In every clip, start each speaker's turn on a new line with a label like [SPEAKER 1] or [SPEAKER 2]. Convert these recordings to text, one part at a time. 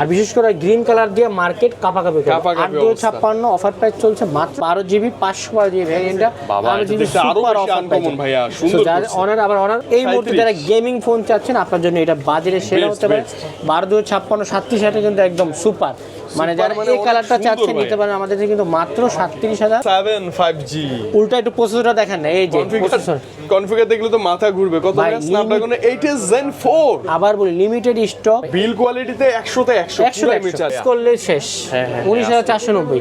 [SPEAKER 1] আর বিশেষ করে green colour দিয়ে মার্কেট কাপাকাপি ছাপ্পান্ন অফার প্রাইস চলছে মাত্র বারো জিবি পাঁচশো বারো জিবি ভ্যারিয়েন্টটা। অনার আবার অনার এই মুহূর্তে যারা গেমিং ফোন চাচ্ছেন আপনার জন্য এটা বাজারে সেরা হতে পারে। বারো দুই ছাপ্পান্ন সাতত্রিশ হাজার কিন্তু একদম সুপার মানে যারা
[SPEAKER 2] মানে
[SPEAKER 1] এই কালারটা চাচ্ছেন নিতে পারেন আমাদের কিন্তু মাত্র সাতত্রিশ হাজার।
[SPEAKER 2] 7 5G
[SPEAKER 1] উল্টা একটু প্রসেসরটা দেখেন না এই যে প্রসেসর
[SPEAKER 2] কনফিগার দেখলে তো মাথা ঘুরবে। কত স্ন্যাপড্রাগন 8 Zen 4
[SPEAKER 1] আবার বলি লিমিটেড স্টক
[SPEAKER 2] বিল কোয়ালিটিতে 100 তে 100
[SPEAKER 1] একশো
[SPEAKER 2] পুরো
[SPEAKER 1] একশো।
[SPEAKER 2] মিটার
[SPEAKER 1] করলে শেষ।
[SPEAKER 2] হ্যাঁ, হ্যাঁ,
[SPEAKER 1] উনিশ হাজার চারশো নব্বই।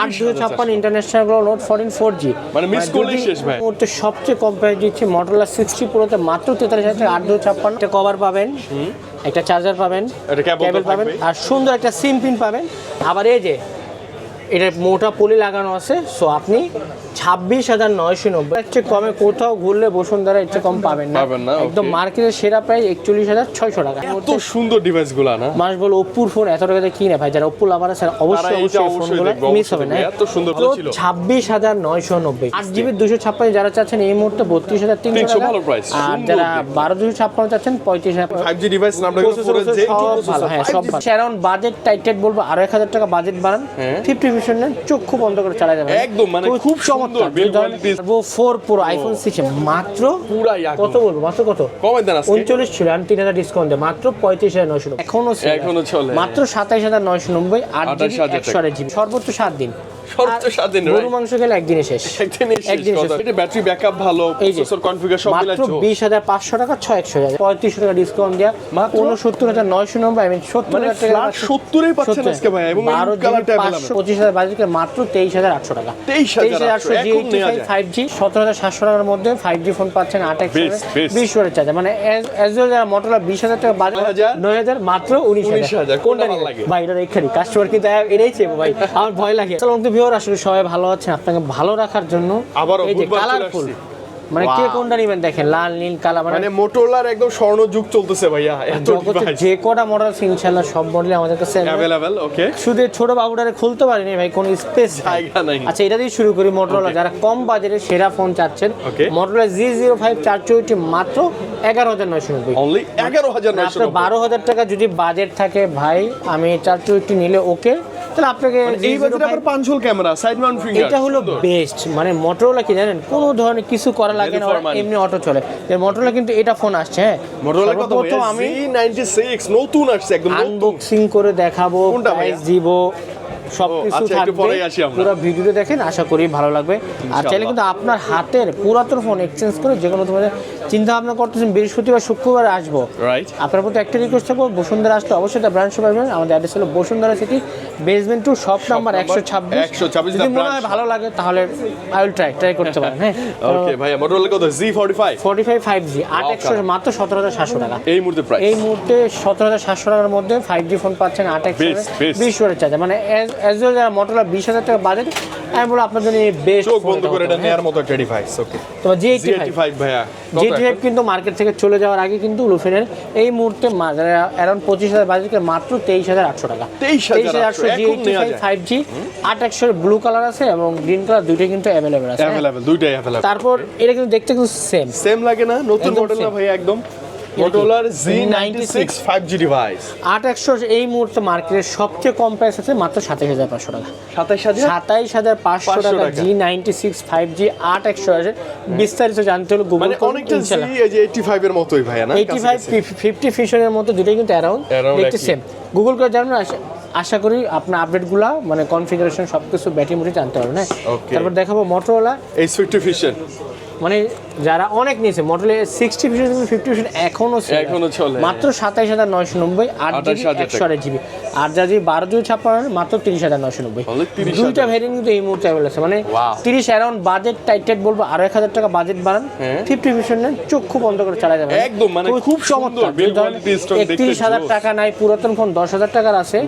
[SPEAKER 1] আট দুশো international note fourteen four G
[SPEAKER 2] মানে miss করলেই শেষ ভাই।
[SPEAKER 1] মুহূর্তে সবচেয়ে কম প্রাইস দিচ্ছে মটোলা সিক্সটি প্রোতে মাত্র তেতাল্লিশ হাজার টাকা আট দুশো ছাপ্পান্ন। কভার পাবেন। একটা চার্জার পাবেন কেবল পাবেন আর সুন্দর একটা সিম পিন পাবেন। আবার এই যে এটা মোটা পলি লাগানো আছে সো আপনি ছাব্বিশ হাজার নয়শো নব্বই। এর চেয়ে কমে কোথাও ঘুরলে বসুন্ধরা এর চেয়ে কম পাবেন না। একদম মার্কেটের সেরা প্রাইস একচল্লিশ হাজার ছয়শো টাকা।
[SPEAKER 2] এত সুন্দর ডিভাইসগুলো না?
[SPEAKER 1] মানুষ বলে ওপ্পুর ফোন এত টাকা দিয়ে কিনে ভাই। যারা ওপ্পো লাভার আছে অবশ্যই অবশ্যই ফোনগুলো মিস হবে না।
[SPEAKER 2] এত সুন্দর ছিল।
[SPEAKER 1] ছাব্বিশ হাজার নয়শো নব্বই। আট জিবি দুশো ছাপ্পান্ন যারা চাচ্ছেন এই মুহূর্তে বত্রিশ হাজার তিনশো
[SPEAKER 2] ভালো
[SPEAKER 1] আর যারা বারো দুশো ছাপ্পান্ন চাচ্ছেন পঁয়ত্রিশ হাজার
[SPEAKER 2] 5G ডিভাইস স্ন্যাপড্রাগন
[SPEAKER 1] Processor
[SPEAKER 2] 4 এর
[SPEAKER 1] সব ভালো হ্যাঁ সব ভালো। বাজেট টাইটেড বলব আরও এক হাজার টাকা বাজেট বাড়ান।
[SPEAKER 2] হ্যাঁ।
[SPEAKER 1] ফিফটি নেন চক্ষু বন্ধ করে চালা যাবে
[SPEAKER 2] একদম, মানে খুব চমৎকার। build quality।
[SPEAKER 1] ফোর পুরো আইফোন 6 মাত্র
[SPEAKER 2] পুরাই
[SPEAKER 1] কত বলব? মাত্র কত?
[SPEAKER 2] কমে দেন আজকে।
[SPEAKER 1] উনচল্লিশ ছিল আর তিন হাজার ডিসকাউন্ট দেয়। মাত্র পঁয়ত্রিশ হাজার নয়শো
[SPEAKER 2] এখনও
[SPEAKER 1] এখনও
[SPEAKER 2] চলে।
[SPEAKER 1] মাত্র সাতাইশ হাজার নয়শো নব্বই আট জিবি
[SPEAKER 2] 28,000
[SPEAKER 1] একশো জিবি সর্বোচ্চ সাত দিন।
[SPEAKER 2] সর্বোচ্চ
[SPEAKER 1] আর
[SPEAKER 2] সাত দিন,
[SPEAKER 1] গরু
[SPEAKER 2] right?
[SPEAKER 1] মাংস খেলে একদিনে শেষ
[SPEAKER 2] একদিনই শেষ
[SPEAKER 1] একদিনে
[SPEAKER 2] কথা।
[SPEAKER 1] শেষ।
[SPEAKER 2] এটা ব্যাটারি ব্যাকআপ ভালো
[SPEAKER 1] এই যে
[SPEAKER 2] প্রসেসর কনফিগার সব মিলে
[SPEAKER 1] মাত্র বিশ হাজার পাঁচশো টাকা ছয় একশো হাজার পঁয়ত্রিশশো টাকা ডিসকাউন্ট দেওয়া
[SPEAKER 2] মাত্র?
[SPEAKER 1] উনসত্তর হাজার নয়শো নব্বই আমি সত্তর
[SPEAKER 2] মানে
[SPEAKER 1] হাজার টাকা
[SPEAKER 2] ফ্ল্যাট 70 এই পাচ্ছেন আজকে ভাই এবং এই
[SPEAKER 1] বারো জিবি
[SPEAKER 2] কালারটা
[SPEAKER 1] পাঁচশো
[SPEAKER 2] अवेलेबल
[SPEAKER 1] পঁচিশ হাজার বাজেটকে মাত্র তেইশ হাজার আটশো টাকা
[SPEAKER 2] 23,800
[SPEAKER 1] জি
[SPEAKER 2] এখন নেওয়া যায়।
[SPEAKER 1] ফাইভ জি সতেরো হাজার সাতশো টাকার মধ্যে ফাইভ জি ফোন পাচ্ছেন আট একশো
[SPEAKER 2] Best, best।
[SPEAKER 1] বিশ ওয়ারের চার্জার মানে এজ ওয়েল যারা মোটরলা বিশ হাজার টাকা বাজেট
[SPEAKER 2] 9,000
[SPEAKER 1] নয় হাজার মাত্র উনিশ
[SPEAKER 2] 19,000
[SPEAKER 1] হাজার
[SPEAKER 2] কোনটা
[SPEAKER 1] কোনটা
[SPEAKER 2] ভালো
[SPEAKER 1] লাগে
[SPEAKER 2] লাগে?
[SPEAKER 1] ভাই এটা এখানে কাস্টমার কিন্তু এটাই চেয়ে ভাই আমার ভয় লাগে চলো তো ভিউর আসলে সবাই ভালো আছেন আপনাকে ভালো রাখার জন্য।
[SPEAKER 2] আবারও
[SPEAKER 1] এই যে কালারফুল মানে কে কোনটা নেবেন দেখেন লাল নীল কালা মানে
[SPEAKER 2] মানে মোটরলার একদম স্বর্ণ যুগ চলতেছে ভাইয়া এত
[SPEAKER 1] যে কটা মডেল আছে ইনশাল্লাহ সব মডেল আমাদের কাছে।
[SPEAKER 2] অ্যাভেলেবল ওকে
[SPEAKER 1] শুধু ছোট বাবুটারে খুলতে পারিনি ভাই কোনো স্পেস
[SPEAKER 2] জায়গা নাই।
[SPEAKER 1] আচ্ছা এটা দিয়ে শুরু করি মোটরোলা. যারা কম বাজারে সেরা ফোন চাচ্ছেন. মোটরোলা জি জিরো ফাইভ মাত্র এগারো হাজার নয়শো নব্বই।
[SPEAKER 2] অনলি 11900
[SPEAKER 1] আপনার বারো হাজার টাকা যদি বাজেট থাকে ভাই আমি চার চৌটি নিলে ওকে তাহলে আপনাকে
[SPEAKER 2] মানে এই
[SPEAKER 1] G05
[SPEAKER 2] বাজেটে আবার পাঁচল ক্যামেরা সাইড মাউন্ট ফিঙ্গার
[SPEAKER 1] এটা হলো বেস্ট মানে মোটরোলা কি জানেন? কোনো ধরনের কিছু করা লাগে না। এমনি অটো চলে। মোটরোলা কিন্তু এটা ফোন আসছে হ্যাঁ?
[SPEAKER 2] মোটরলা কত আমি
[SPEAKER 1] আমি
[SPEAKER 2] Z96 নতুন আসছে একদম
[SPEAKER 1] আনবক্সিং করে দেখাবো প্রাইস দিব। সব কিছু
[SPEAKER 2] আচ্ছা,
[SPEAKER 1] থাকবে। পুরো ভিডিওটা দেখেন আশা করি ভালো লাগবে। আর চাইলে কিন্তু আপনার হাতের পুরাতন ফোন এক্সচেঞ্জ করে যে কোনো তোমাদের চিন্তা ভাবনা করতেছেন বৃহস্পতিবার শুক্রবার আসব। আপনার প্রতি একটা রিকোয়েস্ট থাকব বসুন্ধরা আসলে অবশ্যই তার ব্রাঞ্চ পাবেন আমাদের অ্যাড্রেস হলো Bashundhara City basement two shop
[SPEAKER 2] number
[SPEAKER 1] একশো ছাব্বিশ।
[SPEAKER 2] 126
[SPEAKER 1] যদি মনে হয় ভালো লাগে তাহলে আই উইল ট্রাই ট্রাই করতে পারেন হ্যাঁ?
[SPEAKER 2] ওকে ভাইয়া মোটরলা কত? Z45
[SPEAKER 1] forty five five G আট একশো মাত্র সতেরো হাজার সাতশো টাকা।
[SPEAKER 2] এই মুহূর্তে প্রাইস
[SPEAKER 1] এই মুহূর্তে সতেরো হাজার সাতশো টাকার মধ্যে ফাইভ জি ফোন পাচ্ছেন আট একশো. বিশ চার্জার মানে অ্যাজ ওয়েল যারা মোটরলা বিশ হাজার টাকা বাজেট আমি বলব আপনার জন্য বেস্ট
[SPEAKER 2] চোখ বন্ধ করে এটা নেয়ার মতো একটা ডিভাইস ওকে
[SPEAKER 1] তোমার জি এইটটি ফাইভ
[SPEAKER 2] ভাইয়া
[SPEAKER 1] জি
[SPEAKER 2] কত
[SPEAKER 1] ফাইভ কিন্তু মার্কেট থেকে চলে যাওয়ার আগে কিন্তু লুফেনের এই মুহূর্তে অ্যারাউন্ড পঁচিশ হাজার বাজেট মাত্র তেইশ হাজার আটশো টাকা।
[SPEAKER 2] 23,800
[SPEAKER 1] জি
[SPEAKER 2] এখন
[SPEAKER 1] এইটটি
[SPEAKER 2] নেওয়া
[SPEAKER 1] ফাইভ। ফাইভ জি আট একশো ব্লু কালার আছে এবং গ্রিন কালার দুইটাই কিন্তু অ্যাভেলেবেল আছে।
[SPEAKER 2] অ্যাভেলেবল দুইটাই অ্যাভেলেবল
[SPEAKER 1] তারপর এটা কিন্তু দেখতে কিন্তু সেম
[SPEAKER 2] সেম লাগে না নতুন
[SPEAKER 1] একদম
[SPEAKER 2] মডেল না একদম মোটরলার Z96 5G ডিভাইস
[SPEAKER 1] আট একশো এই মুহূর্তে মার্কেটের সবচেয়ে কম প্রাইস আছে মাত্র সাতাশ হাজার পাঁচশো টাকা।
[SPEAKER 2] 27000
[SPEAKER 1] সাতাইশ হাজার পাঁচশো টাকা। G ninety six five G আট একশো আছে। বিস্তারিত জানতে হলে গুগল
[SPEAKER 2] মানে অনেকটা Z এই যে 85 এর মতোই ভাইয়া না?
[SPEAKER 1] এইটি ফাইভ ফিফটি ফিশনের মতো দুটোই কিন্তু অ্যারাউন্ড
[SPEAKER 2] Around
[SPEAKER 1] সেম গুগল করে জানবেন আশা- আশা করি আপনার আপডেটগুলো মানে কনফিগারেশন সব কিছু ব্যাটারি মুটি জানতে পারবেন হ্যাঁ? তারপর দেখাবো মোটরওয়ালা
[SPEAKER 2] H50 ফিশন
[SPEAKER 1] মানে যারা অনেক নিয়েছে মডেলে সিক্সটি ফিফটি
[SPEAKER 2] এখনও
[SPEAKER 1] এখনও
[SPEAKER 2] চলে।
[SPEAKER 1] মাত্র সাতাইশ হাজার নয়শো নব্বই আট জিবি একশো আট জিবি আর যা জিবি বারো জিবি ছাপ্পান্ন মাত্র তিরিশ হাজার নয়শো নব্বই। দুইটা ভেরিয়েন্ট কিন্তু এই মুহূর্তে অ্যাভেলেবল আছে। মানে তিরিশ অ্যারাউন্ড বাজেট টাইটেড বলব আরও এক হাজার টাকা বাজেট বাড়ান।
[SPEAKER 2] হ্যাঁ।
[SPEAKER 1] ফিফটি ফিশন নেন চক্ষু বন্ধ করে চালা যাবে
[SPEAKER 2] একদম, মানে খুব দেখতে
[SPEAKER 1] একত্রিশ হাজার টাকা নাই পুরাতন ফোন দশ হাজার টাকার আছে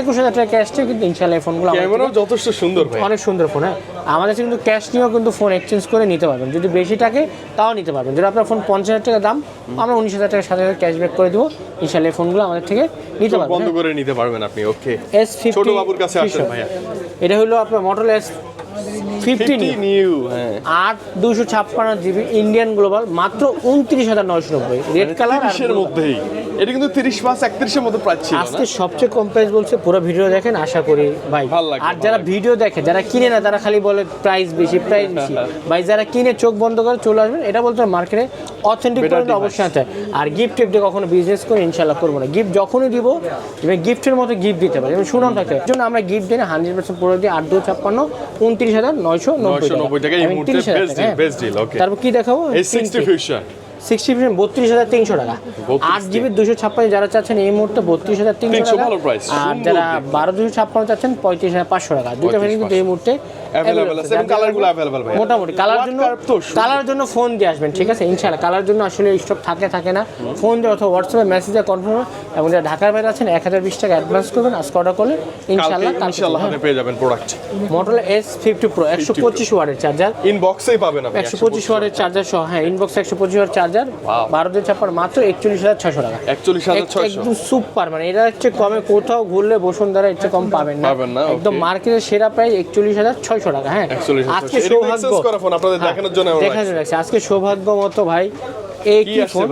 [SPEAKER 1] একুশ হাজার টাকা ক্যাশ থেকে কিন্তু ইনশাল্লাহ এই ফোনগুলো
[SPEAKER 2] ক্যামেরাও যথেষ্ট সুন্দর
[SPEAKER 1] অনেক সুন্দর ফোন হ্যাঁ। আমাদের কাছে কিন্তু ক্যাশ নিয়েও কিন্তু ফোন এক্সচেঞ্জ করে নিতে পারবেন। যদি বেশি থাকে তাও নিতে পারবেন। যদি আপনার ফোন পঞ্চাশ হাজার টাকা দাম আমরা উনিশ হাজার টাকা সাথে সাথে ক্যাশব্যাক করে দেবো। ইনশাল্লাহ এই ফোনগুলো আমাদের থেকে নিতে পারবেন
[SPEAKER 2] বন্ধ করে নিতে পারবেন। আপনি ওকে
[SPEAKER 1] এস
[SPEAKER 2] ছোট বাবুর কাছে আসেন ভাইয়া।
[SPEAKER 1] এটা হলো আপনার মডেল এস ফিফটি
[SPEAKER 2] 50 হ্যাঁ।
[SPEAKER 1] আট দুশো ছাপ্পান্ন জিবি ইন্ডিয়ান গ্লোবাল মাত্র উনত্রিশ হাজার নয়শো নব্বই। রেড কালার আর
[SPEAKER 2] 30 এর মধ্যেই। এটা কিন্তু 30 পাঁচ 31 মধ্যে প্রাইস
[SPEAKER 1] আজকে সবচেয়ে কম প্রাইস বলছে পুরো ভিডিও দেখেন আশা করি ভাই। আর যারা ভিডিও দেখে যারা কিনে না তারা খালি বলে প্রাইস বেশি প্রাইস বেশি। ভাই যারা কিনে চোখ বন্ধ করে চলে আসবেন এটা বলতে মার্কেটে অথেন্টিক অবশ্যই আছে। আর গিফট টিফট কখনো বিজনেস করে ইনশাল্লাহ করব না। গিফট যখনই দিব এবার গিফটের মতো গিফট দিতে পারি। যেমন সুনাম থাকে জন্য আমরা গিফট দিই হান্ড্রেড পার্সেন্ট পুরো দিয়ে আট দু ছাপ্পান্ন উনত্রিশ হাজার নয়শো নব্বই
[SPEAKER 2] টাকা, এই মুহূর্তে
[SPEAKER 1] 30 হাজার
[SPEAKER 2] best
[SPEAKER 1] টাকা,
[SPEAKER 2] deal,
[SPEAKER 1] হ্যাঁ। তারপর কি দেখাবো?
[SPEAKER 2] এই 60 ফিউশন
[SPEAKER 1] সিক্সটি পার্সেন্ট বত্রিশ হাজার তিনশো টাকা।
[SPEAKER 2] 32
[SPEAKER 1] আট জিবি দুশো ছাপ্পান্ন যারা চাচ্ছেন এই মুহূর্তে বত্রিশ হাজার তিনশো টাকা। আর যারা বারো দুশো ছাপ্পান্ন চাচ্ছেন পঁয়ত্রিশ হাজার পাঁচশো টাকা। দুটো
[SPEAKER 2] 35
[SPEAKER 1] ভ্যারিয়েন্ট কিন্তু এই মুহূর্তে
[SPEAKER 2] Available আছে। এবং
[SPEAKER 1] যাদের
[SPEAKER 2] colour গুলো
[SPEAKER 1] লাগবে,
[SPEAKER 2] available ভাই।
[SPEAKER 1] মোটামুটি। কালার জন্য। কালার জন্য ফোন দিয়ে আসবেন ঠিক আছে? ইনশাল্লাহ কালার জন্য আসলে স্টক থাকে থাকে না। ফোন দিয়ে অথবা হোয়াটসঅ্যাপে মেসেজে কনফার্ম এবং যারা ঢাকার বাইরে আছেন এক হাজার বিশ টাকা অ্যাডভান্স করবেন। আজকে অর্ডার করলে
[SPEAKER 2] কালকে
[SPEAKER 1] ইনশাল্লাহ
[SPEAKER 2] ইনশাআল্লাহ হাতে পেয়ে যাবেন product
[SPEAKER 1] motor S fifty pro একশো পঁচিশ ওয়ার্ডের চার্জার
[SPEAKER 2] ইনবক্সেই পাবেন আপনি
[SPEAKER 1] একশো পঁচিশ ওয়াটের চার্জার সহ হ্যাঁ ইনবক্স একশো পঁচিশ ওয়াট চার্জার. বারো দিন মাত্র একচল্লিশ হাজার ছশো টাকা।
[SPEAKER 2] 41600
[SPEAKER 1] একদম সুপার মানে এটা হচ্ছে কমে কোথাও ঘুরলে বসুন্ধরা এর চেয়ে কম পাবেন না। একদম মার্কেটের সেরা প্রাইস একচল্লিশ হাজার ছয়শো টাকা হ্যাঁ। আজকে সৌভাগ্য।
[SPEAKER 2] ফোন, আপনাদের
[SPEAKER 1] হ্যাঁ,
[SPEAKER 2] দেখানোর জন্য
[SPEAKER 1] দেখানোর রাখছি। আজকে সৌভাগ্য মতো ভাই এই
[SPEAKER 2] কি
[SPEAKER 1] ফোন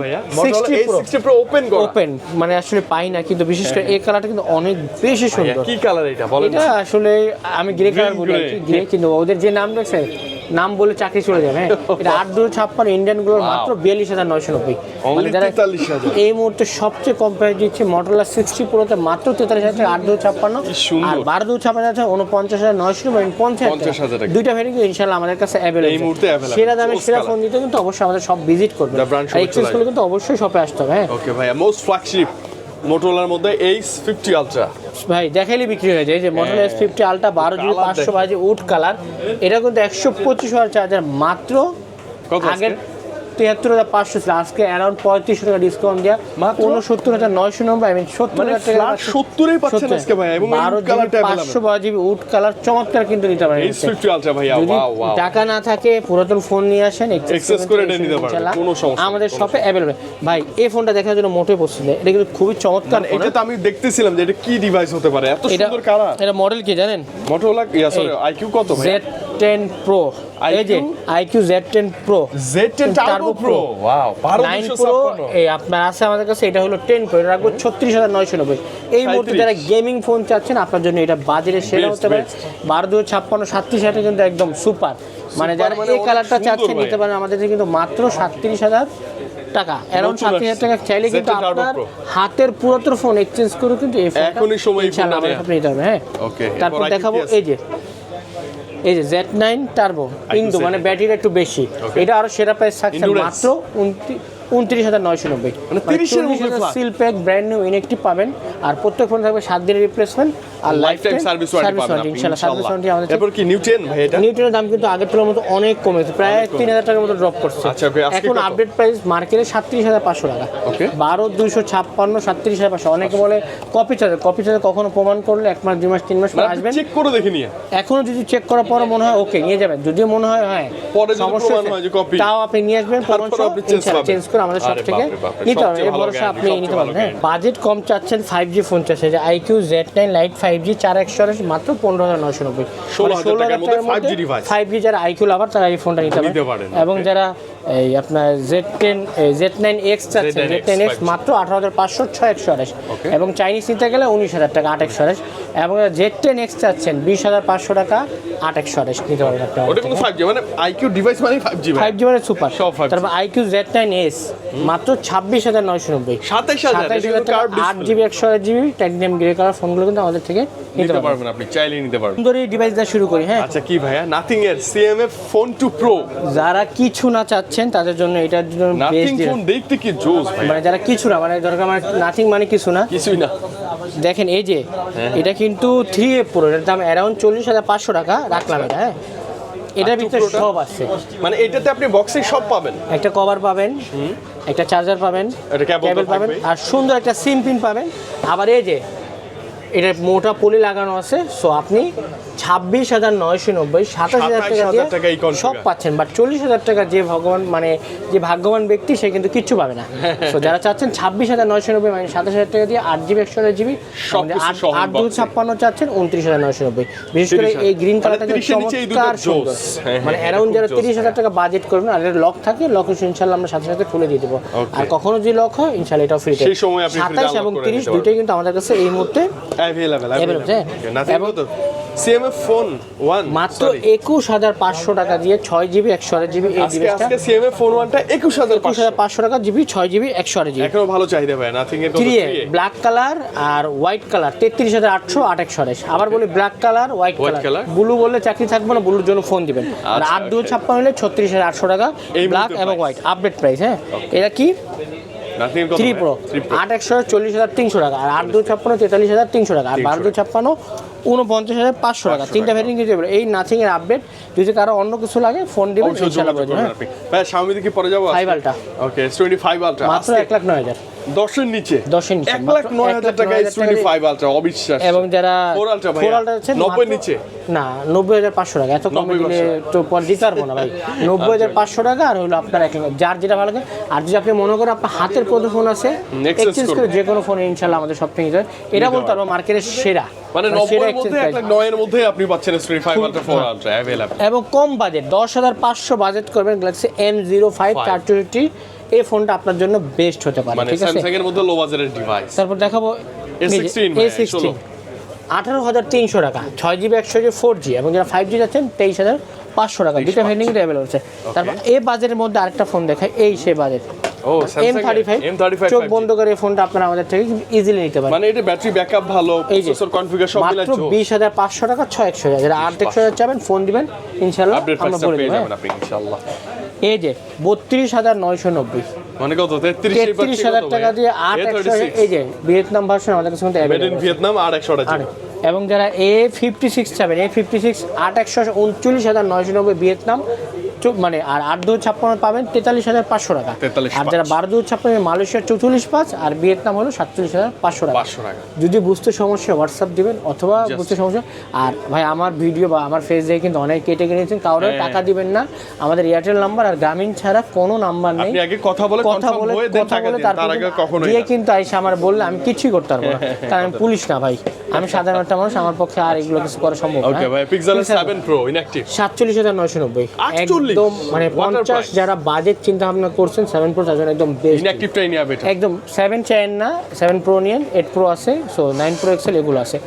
[SPEAKER 1] প্রো
[SPEAKER 2] ওপেন
[SPEAKER 1] ওপেন মানে আসলে পাই না কিন্তু বিশেষ করে এই কালারটা কিন্তু অনেক বেশি সুন্দর।
[SPEAKER 2] কি কালার এটা? বলেন
[SPEAKER 1] এটা আসলে আমি গ্রে কালার বলি গ্রে কিন্তু ওদের যে নাম দেখছে নাম বলে চাকরি চলে যাবে হ্যাঁ? এটা আট দু ছাপ্পান্ন
[SPEAKER 2] ইন্ডিয়ানগুলোর
[SPEAKER 1] মাত্র বিয়াল্লিশ হাজার নয়শো নব্বই।
[SPEAKER 2] 43,000
[SPEAKER 1] এই মুহূর্তে সবচেয়ে কম প্রাইস দিচ্ছে মটোলা সিক্সটি প্রোতে মাত্র তেতাল্লিশ হাজার আট দু ছাপ্পান্ন। আর বারো দু ছাপ্পান্ন আছে উনপঞ্চাশ হাজার নয়শো নব্বই পঞ্চাশ
[SPEAKER 2] 50,000 টাকা।
[SPEAKER 1] দুইটা ভেরিয়েন্ট ইনশাল্লাহ আমাদের কাছে অ্যাভেলেবল
[SPEAKER 2] এই মুহূর্তে
[SPEAKER 1] সেরা দামে সেরা ফোন দিতে কিন্তু অবশ্যই আমাদের সব ভিজিট করবে। এক্সচেঞ্জ করলে কিন্তু অবশ্যই শপে আসতে হবে হ্যাঁ?
[SPEAKER 2] ওকে ভাইয়া মোস্ট ফ্ল্যাগশিপ মোটরোলার মধ্যে এইচ ফিফটি আলট্রা
[SPEAKER 1] ভাই দেখাইলে বিক্রি হয়ে যায় এই যে মডেল এইচ ফিফটি আলটা বারো জিবি পাঁচশো। বাজে উড কালার এটা কিন্তু একশো পঁচিশ হাজার চার্জার মাত্র? আগের তিয়াত্তর হাজার পাঁচশো ছিল। আজকে অ্যারাউন্ড টাকা ডিসকাউন্ট দেওয়া? উনসত্তর হাজার নয়শো আমি সত্তর
[SPEAKER 2] মানে
[SPEAKER 1] হাজার টাকা
[SPEAKER 2] ফ্ল্যাট সত্তরেই পাচ্ছেন আজকে ভাইয়া এবং
[SPEAKER 1] বারো জিবি পাঁচশো বারো জিবি উড কালার চমৎকার কিন্তু নিতে পারেন যদি টাকা না থাকে পুরাতন ফোন নিয়ে আসেন
[SPEAKER 2] Exchange করে নিতে কোনো সমস্যা
[SPEAKER 1] আমাদের শপে অ্যাভেলেবেল ভাই এই ফোনটা দেখার জন্য মোটে পছন্দ এটা কিন্তু খুবই চমৎকার
[SPEAKER 2] মানে এটা তো আমি দেখতেছিলাম যে এটা কি ডিভাইস হতে পারে এত সুন্দর কালার
[SPEAKER 1] এটা মডেল কি জানেন?
[SPEAKER 2] মোটরোলা সরি আইকিউ কত ভাই
[SPEAKER 1] টেন প্রো এই যে
[SPEAKER 2] IQ?
[SPEAKER 1] IQOO Z ten pro
[SPEAKER 2] Z10 Turbo Pro. Wow
[SPEAKER 1] nine pro এই আপনার আছে আমাদের কাছে এটা হলো টেন প্রো এটা রাখব ছত্রিশ হাজার নয়শো নব্বই। এই মুহূর্তে যারা গেমিং ফোন চাচ্ছেন আপনার জন্য এটা বাজারে সেরা হতে পারে. বারো দু ছাপ্পান্ন সাতত্রিশ হাজার কিন্তু একদম সুপার মানে যারা
[SPEAKER 2] মানে
[SPEAKER 1] এই কালারটা চাচ্ছেন নিতে পারেন আমাদের কিন্তু মাত্র সাতত্রিশ হাজার টাকা। অ্যারাউন্ড সাতত্রিশ হাজার টাকা চাইলে কিন্তু
[SPEAKER 2] Z10
[SPEAKER 1] আপনার হাতের পুরাতন ফোন এক্সচেঞ্জ করে কিন্তু এই ফোনটা
[SPEAKER 2] এখনই সময়
[SPEAKER 1] ইনশাআল্লাহ
[SPEAKER 2] ফোনটা
[SPEAKER 1] নিতে হবে হ্যাঁ। তারপর দেখাবো? এই যে এই যে জেড নাইন টার্বো ইন্দু
[SPEAKER 2] Z9
[SPEAKER 1] মানে ব্যাটারি একটু বেশি। এটা আরও সেরা প্রাইস থাকছে। মাত্র উনত্রিশ হাজার নয়শো নব্বই।
[SPEAKER 2] মানে 30 এর মুখে flat।
[SPEAKER 1] Seal pack brand new inactive পাবেন। আর প্রত্যেক ফোন থাকবে সাত দিনের রিপ্লেসমেন্ট আর
[SPEAKER 2] লাইফ টাইম সার্ভিস ওয়ারেন্টি
[SPEAKER 1] ইনশাআল্লাহ সার্ভিস ওয়ারেন্টি আমাদের
[SPEAKER 2] এরপর কি নিউটেন ভাই এটা?
[SPEAKER 1] নিউটনের দাম কিন্তু আগের তুলনার মতো অনেক কমেছে প্রায়। তিন হাজার টাকার মতো ড্রপ করছে।
[SPEAKER 2] আচ্ছা,
[SPEAKER 1] এখন আপডেট প্রাইস মার্কেটে সাতত্রিশ হাজার পাঁচশো টাকা. বারো দুইশো ছাপ্পান্ন সাতত্রিশ হাজার পাঁচশো। অনেকে বলে কপি চার্জার কপি চার্জার কখনো প্রমাণ করলে এক মাস দুই মাস তিন মাস আসবেন।
[SPEAKER 2] চেক করে দেখে নিয়ে।
[SPEAKER 1] এখনও যদি চেক করার পর মনে হয় ওকে নিয়ে যাবেন। যদিও মনে হয় হ্যাঁ
[SPEAKER 2] পরে যদি
[SPEAKER 1] সমস্যা
[SPEAKER 2] প্রমাণ হয় যে copy,
[SPEAKER 1] তাও আপনি নিয়ে আসবেন। চেঞ্জ করে আমাদের সব থেকে নিতে পারবেন এই ভরসা আপনি নিতে পারবেন হ্যাঁ। বাজেট কম চাচ্ছেন ফাইভ জি ফোন চাচ্ছেন যে iQOO Z nine lite five G চার একশো মাত্র পনেরো হাজার নয়শো নব্বই।
[SPEAKER 2] 16,000 টাকার মধ্যে 5G device।
[SPEAKER 1] ফাইভ জি যারা আইকিউ লাভার তারা এই ফোনটা নিতে পারেন, এবং যারা এই আপনার Z ten Z nine X চাচ্ছেন জেড টেন এক্স মাত্র আঠারো হাজার পাঁচশো ছয় একশো আড়াইশ এবং চাইনিজ নিতে গেলে উনিশ হাজার টাকা আট একশো আড়াইশ এবং জেড টেন এক্স চাচ্ছেন বিশ হাজার পাঁচশো টাকা আট একশো আড়াইশ নিতে পারবেন আপনি
[SPEAKER 2] ওটা কিন্তু 5G মানে আইকিউ ডিভাইস মানে 5G ভাই।
[SPEAKER 1] ফাইভ জি মানে সুপার তারপর আইকিউ জেড নাইন এস মাত্র ছাব্বিশ হাজার নয়শো নব্বই।
[SPEAKER 2] 27000
[SPEAKER 1] হাজার আট জিবি একশো আট জিবি টাইটেনিয়াম গ্রে কালার ফোনগুলো কিন্তু আমাদের থেকে নিতে পারবেন।
[SPEAKER 2] আপনি চাইলেই নিতে পারবেন।
[SPEAKER 1] সুন্দর এই ডিভাইস দিয়ে শুরু করি হ্যাঁ।
[SPEAKER 2] আচ্ছা কি ভাইয়া? নাথিং এর ফোন টু প্রো
[SPEAKER 1] যারা কিছু না চাচ্ছেন তাদের জন্য এটার জন্য
[SPEAKER 2] নাথিং ফোন দেখতে কি জোস
[SPEAKER 1] মানে যারা কিছু না মানে দরকার মানে নাথিং মানে কিছু না।
[SPEAKER 2] কিছুই না।
[SPEAKER 1] দেখেন এই যে
[SPEAKER 2] হ্যাঁ।
[SPEAKER 1] এটা কিন্তু থ্রি এ প্রো এটার দাম অ্যারাউন্ড চল্লিশ হাজার পাঁচশো টাকা রাখলাম এটা হ্যাঁ। এটার ভিতরে সব আছে।
[SPEAKER 2] মানে এটাতে আপনি বক্সে সব পাবেন?
[SPEAKER 1] একটা কভার পাবেন একটা চার্জার পাবেন
[SPEAKER 2] একটা
[SPEAKER 1] কেবল পাবেন আর সুন্দর একটা সিম পিন পাবেন। আবার এই যে এটা মোটা পলি লাগানো আছে সো আপনি ছাব্বিশ হাজার নয়শো নব্বই সাতাশ হাজার টাকা
[SPEAKER 2] 27,000 টাকা এই
[SPEAKER 1] দিয়ে সব পাচ্ছেন বাট চল্লিশ হাজার টাকা যে ভগবান মানে যে ভাগ্যবান ব্যক্তি সে কিন্তু কিচ্ছু পাবে না। তো যারা চাচ্ছেন ছাব্বিশ হাজার নয়শো নব্বই মানে সাতাশ হাজার টাকা দিয়ে আট জিবি একশো জিবি আট দু ছাপ্পান্ন চাচ্ছেন উনত্রিশ হাজার নয়শো নব্বই। বিশেষ করে এই গ্রিন
[SPEAKER 2] মানে
[SPEAKER 1] কালারটা
[SPEAKER 2] 30 এর নিচে এই দুটো
[SPEAKER 1] চমৎকার সুন্দর।
[SPEAKER 2] হ্যাঁ,
[SPEAKER 1] মানে
[SPEAKER 2] হ্যাঁ,
[SPEAKER 1] অ্যারাউন্ড যারা তিরিশ হাজার টাকা বাজেট করবেন আর লক থাকে লক ইনশাল্লাহ আমরা সাথে সাথে খুলে দিয়ে দেবো। আর কখনো যদি লক হয় ইনশাল্লাহ এটাও
[SPEAKER 2] তে।
[SPEAKER 1] সাতাশ এবং তিরিশ দুটোই কিন্তু আমাদের কাছে এই মুহূর্তে
[SPEAKER 2] অ্যাভেলেবল
[SPEAKER 1] হ্যাঁ। এবং-
[SPEAKER 2] সিএমএফ ফোন ওয়ান
[SPEAKER 1] মাত্র একুশ হাজার পাঁচশো টাকা দিয়ে ছয় জিবি একশো আট জিবি এই ডিভাইসটা।
[SPEAKER 2] আজকে সিএমএফ ফোন ওয়ানটা একুশ হাজার
[SPEAKER 1] একুশ হাজার পাঁচশো টাকা জিবি ছয় জিবি একশো আট জিবি।
[SPEAKER 2] এখনও ভালো চাহিদা ভাই নাথিং এর
[SPEAKER 1] থ্রি ব্ল্যাক কালার আর হোয়াইট কালার তেত্রিশ হাজার আটশো আট একশো আঠাশ আবার বলি black colour
[SPEAKER 2] white colour
[SPEAKER 1] blue বললে চাকরি থাকবে না ব্লুর জন্য ফোন দিবেন। আর
[SPEAKER 2] আচ্ছা,
[SPEAKER 1] আট দু. ছাপ্পান্ন হলে ছত্রিশ হাজার আটশো টাকা ব্ল্যাক এবং হোয়াইট আপডেট প্রাইস হ্যাঁ? এটা কি? থ্রি প্রো আট একশো চল্লিশ হাজার তিনশো টাকা। আর আট দু ছাপ্পান্ন তেতাল্লিশ হাজার তিনশো টাকা। আর বারো দু ছাপ্পান্ন উনপঞ্চাশ হাজার পাঁচশো টাকা। তিনটা ভ্যারিয়েন্ট কিন্তু। এই নাথিং এর আপডেট যদি কারও অন্য কিছু লাগে ফোন দিবেন ইনশাআল্লাহ
[SPEAKER 2] করবেন ভাই Xiaomi দিয়ে কি পরে যাব
[SPEAKER 1] ফাইভ আলটা
[SPEAKER 2] ওকে S25 আলট্রা
[SPEAKER 1] মাত্র এক লাখ নয় হাজার।
[SPEAKER 2] দশের নিচে।
[SPEAKER 1] দশের নিচে,
[SPEAKER 2] এক লাখ নয় হাজার টাকা
[SPEAKER 1] হাজার টাকা
[SPEAKER 2] S25 আলট্রা অবিশ্বাস
[SPEAKER 1] এবং যারা
[SPEAKER 2] Ultra ভাইয়া,
[SPEAKER 1] ফোর আলট্রা আছে
[SPEAKER 2] নব্বই নিচে?
[SPEAKER 1] না নব্বই হাজার পাঁচশো টাকা এত কমে দিলে তো পর দিতে পারব না ভাই। নব্বই হাজার পাঁচশো টাকা আর হলো আপনার এক যার যেটা ভালো লাগে। আর যদি আপনি মনে করেন আপনার হাতের প্রতি ফোন আছে এক্সচেঞ্জ করে যে কোনো ফোন ইনশাল্লাহ আমাদের সব থেকে এটা বলতে পারব মার্কেটের সেরা।
[SPEAKER 2] মানে
[SPEAKER 1] মানে
[SPEAKER 2] নব্বই মধ্যে এক লাখ নয়ের মধ্যে আপনি পাচ্ছেন S25 ultra four ultra available
[SPEAKER 1] এবং কম বাজেট দশ হাজার পাঁচশো বাজেট করবেন Galaxy M zero
[SPEAKER 2] five
[SPEAKER 1] Five। এই ফোনটা আপনার জন্য বেস্ট হতে পারে
[SPEAKER 2] মানে
[SPEAKER 1] ঠিক আছে?
[SPEAKER 2] স্যামসাং এর মধ্যে লো বাজারের ডিভাইস
[SPEAKER 1] তারপর দেখাবো
[SPEAKER 2] A16
[SPEAKER 1] এ
[SPEAKER 2] ভাই,
[SPEAKER 1] সিক্সটিন
[SPEAKER 2] 16
[SPEAKER 1] আঠারো হাজার তিনশো টাকা। ছয় জিবি একশো জিবি ফোর জি এবং যারা ফাইভ জি যাচ্ছেন তেইশ হাজার পাঁচশো টাকা। দুটো ভেন্ডিং অ্যাভেলেবল হচ্ছে তারপর এই বাজেটের মধ্যে আরেকটা ফোন দেখায় এই সে বাজেট
[SPEAKER 2] ও
[SPEAKER 1] এম থার্টি ফাইভ
[SPEAKER 2] M35
[SPEAKER 1] চোখ বন্ধ করে এই ফোনটা আপনারা আমাদের থেকে ইজিলি নিতে পারেন।
[SPEAKER 2] মানে এটা ব্যাটারি ব্যাকআপ ভালো
[SPEAKER 1] এই যে
[SPEAKER 2] প্রসেসর কনফিগার সব মিলে
[SPEAKER 1] মাত্র বিশ হাজার পাঁচশো টাকা ছয় একশো হাজার যারা আট একশো হাজার চাবেন ফোন দিবেন ইনশাল্লাহ আমরা বলে দেবো
[SPEAKER 2] আপনি ইনশাআল্লাহ।
[SPEAKER 1] হ্যাঁ। এই যে বত্রিশ হাজার নয়শো নব্বই।
[SPEAKER 2] মানে কত?
[SPEAKER 1] তেত্রিশ হাজার টাকা দিয়ে আট একশো এই যে ভিয়েতনাম ভার্সন আমাদের কাছে কিন্তু।
[SPEAKER 2] ভিয়েতনাম আর
[SPEAKER 1] একশো এবং যারা এ ফিফটি সিক্স যাবেন এ ফিফটি সিক্স আট একশো উনচল্লিশ হাজার নয়শো নব্বই ভিয়েতনাম মানে আর আট দু ছাপ্পান্ন পাবেন তেতাল্লিশ হাজার পাঁচশো টাকা।
[SPEAKER 2] 43,500
[SPEAKER 1] আর যারা বারো দু ছাপ্পান্ন মালয়েশিয়ার চৌচল্লিশ পাঁচ আর ভিয়েতনাম হলো সাতচল্লিশ হাজার পাঁচশো টাকা।
[SPEAKER 2] 500 টাকা।
[SPEAKER 1] যদি বুঝতে সমস্যা হোয়াটসঅ্যাপ দিবেন অথবা বুঝতে সমস্যা আর ভাই আমার ভিডিও বা আমার ফেস দিয়ে কিন্তু অনেক কেটে কিনেছেন কাউরে
[SPEAKER 2] হ্যাঁ।
[SPEAKER 1] টাকা দিবেন না। আমাদের এয়ারটেল নাম্বার আর গ্রামীণ ছাড়া কোনো নাম্বার নেই।
[SPEAKER 2] আগে কথা বলে
[SPEAKER 1] কথা বলে কথা বলে তারপর দিয়ে কিন্তু আইসা আমার বললে আমি কিছুই করতে পারব না। কারণ আমি পুলিশ না ভাই। আমি সাধারণ একটা মানুষ আমার পক্ষে আর এগুলো কিছু করা সম্ভব না।
[SPEAKER 2] ওকে ভাই পিক্সেল 7 প্রো ইনঅ্যাকটিভ
[SPEAKER 1] সাতচল্লিশ হাজার নয়শো নব্বই।
[SPEAKER 2] 48
[SPEAKER 1] একদম মানে
[SPEAKER 2] Water
[SPEAKER 1] পঞ্চাশ
[SPEAKER 2] price।
[SPEAKER 1] যারা বাজেট চিন্তা ভাবনা করছেন সেভেন প্রো তার জন্য একদম বেস্ট
[SPEAKER 2] ইনঅ্যাকটিভটাই নিয়ে বেটার
[SPEAKER 1] একদম না সেভেন প্রো নিয়েন এইট প্রো আছে সো নাইন প্রো এক্সেল এগুলো আছে।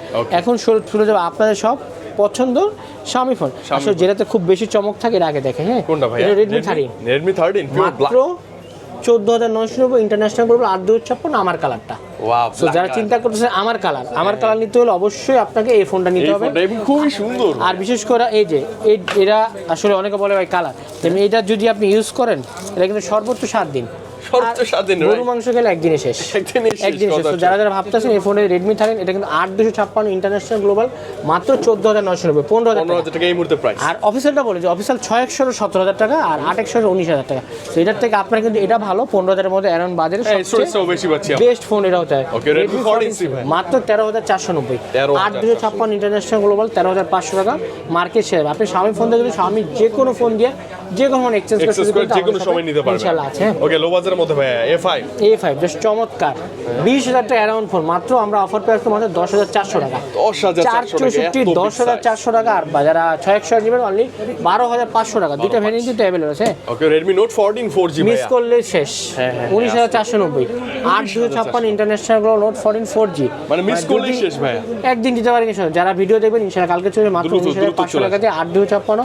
[SPEAKER 1] এখন শুরু শুরু যাবে আপনাদের সব পছন্দ স্বামী ফোন আসলে যেটাতে খুব বেশি চমক থাকে এর আগে দেখে হ্যাঁ?
[SPEAKER 2] কোনটা ভাই
[SPEAKER 1] রেডমি থার্টিন
[SPEAKER 2] রেডমি থার্টিন
[SPEAKER 1] মাত্র চোদ্দ হাজার নয়শো নব্বই ইন্টারন্যাশনাল করব আট দু ছাপ্পান্ন আমার কালারটা
[SPEAKER 2] ওয়াও
[SPEAKER 1] তো যারা চিন্তা করতেছে আমার কালার আমার কালার নিতে হলে অবশ্যই আপনাকে এই ফোনটা নিতে হবে।
[SPEAKER 2] খুবই সুন্দর।
[SPEAKER 1] আর বিশেষ করে এই যে এরা আসলে অনেকে বলে ভাই কালার তেমনি এটা যদি আপনি ইউজ করেন এটা কিন্তু সর্বোচ্চ সাত দিন।
[SPEAKER 2] সর্বোচ্চ দিন,
[SPEAKER 1] গরু মাংস খেলে একদিনে শেষ। একদিনে শেষ। তো যারা যারা ভাবতেছেন এই ফোনে রেডমি থাকেন এটা কিন্তু আট দুশো ছাপ্পান্ন ইন্টারন্যাশনাল গ্লোবাল মাত্র চোদ্দ হাজার নয়শো নব্বই পনেরো হাজার টাকা।
[SPEAKER 2] এই মুহূর্তে প্রাইস
[SPEAKER 1] আর অফিসিয়ালটা বলে যে অফিসিয়াল ছয় একশো সতেরো হাজার টাকা আর আট একশো উনিশ হাজার টাকা। তো এটার থেকে আপনার কিন্তু এটা ভালো পনেরো হাজারের মধ্যে অ্যারাউন্ড বাজারে
[SPEAKER 2] বেশি পাচ্ছি
[SPEAKER 1] বেস্ট ফোন এটা হতে হয়
[SPEAKER 2] Okay, Redmi 14C ভাই।
[SPEAKER 1] মাত্র তেরো হাজার চারশো নব্বই। আট দুশো ছাপ্পান্ন ইন্টারন্যাশনাল গ্লোবাল তেরো হাজার পাঁচশো টাকা। মার্কেট শেয়ার আপনি স্বামী ফোন দেখবেন স্বামী যে কোনো ফোন দিয়ে যে কোনো ফোন এক্সচেঞ্জ
[SPEAKER 2] করে যে কোনো সময় নিতে পারবেন।
[SPEAKER 1] ইনশাল্লাহ আছে।
[SPEAKER 2] ওকে লো বাজারের মধ্যে ভাই A5
[SPEAKER 1] এ জাস্ট চমৎকার। বিশ হাজার টাকা অ্যারাউন্ড ফোন মাত্র আমরা অফার দশ হাজার চারশো টাকা।
[SPEAKER 2] 10,400
[SPEAKER 1] চার
[SPEAKER 2] টাকা,
[SPEAKER 1] চৌষট্টি
[SPEAKER 2] এত
[SPEAKER 1] দশ হাজার
[SPEAKER 2] big size।
[SPEAKER 1] চারশো টাকা আর যারা ছয় একশো নেবেন অনলি বারো হাজার পাঁচশো টাকা। দুইটা ভ্যারিয়েন্ট কিন্তু অ্যাভেলেবল আছে।
[SPEAKER 2] ওকে রেডমি নোট 14 4G
[SPEAKER 1] মিস করলে শেষ।
[SPEAKER 2] হ্যাঁ, হ্যাঁ,
[SPEAKER 1] উনিশ হাজার চারশো নব্বই। আট দুশো ছাপ্পান্ন international note fourteen four G
[SPEAKER 2] মানে miss করলেই শেষ ভাইয়া।
[SPEAKER 1] একদিন দিতে পারেন যারা ভিডিও দেখবেন ইনশাল্লাহ কালকে চলে মাত্র
[SPEAKER 2] দ্রুত,
[SPEAKER 1] উনিশ হাজার
[SPEAKER 2] দ্রুত
[SPEAKER 1] পাঁচশো
[SPEAKER 2] চলে
[SPEAKER 1] টাকা দিয়ে আট দুশো ছাপ্পান্ন।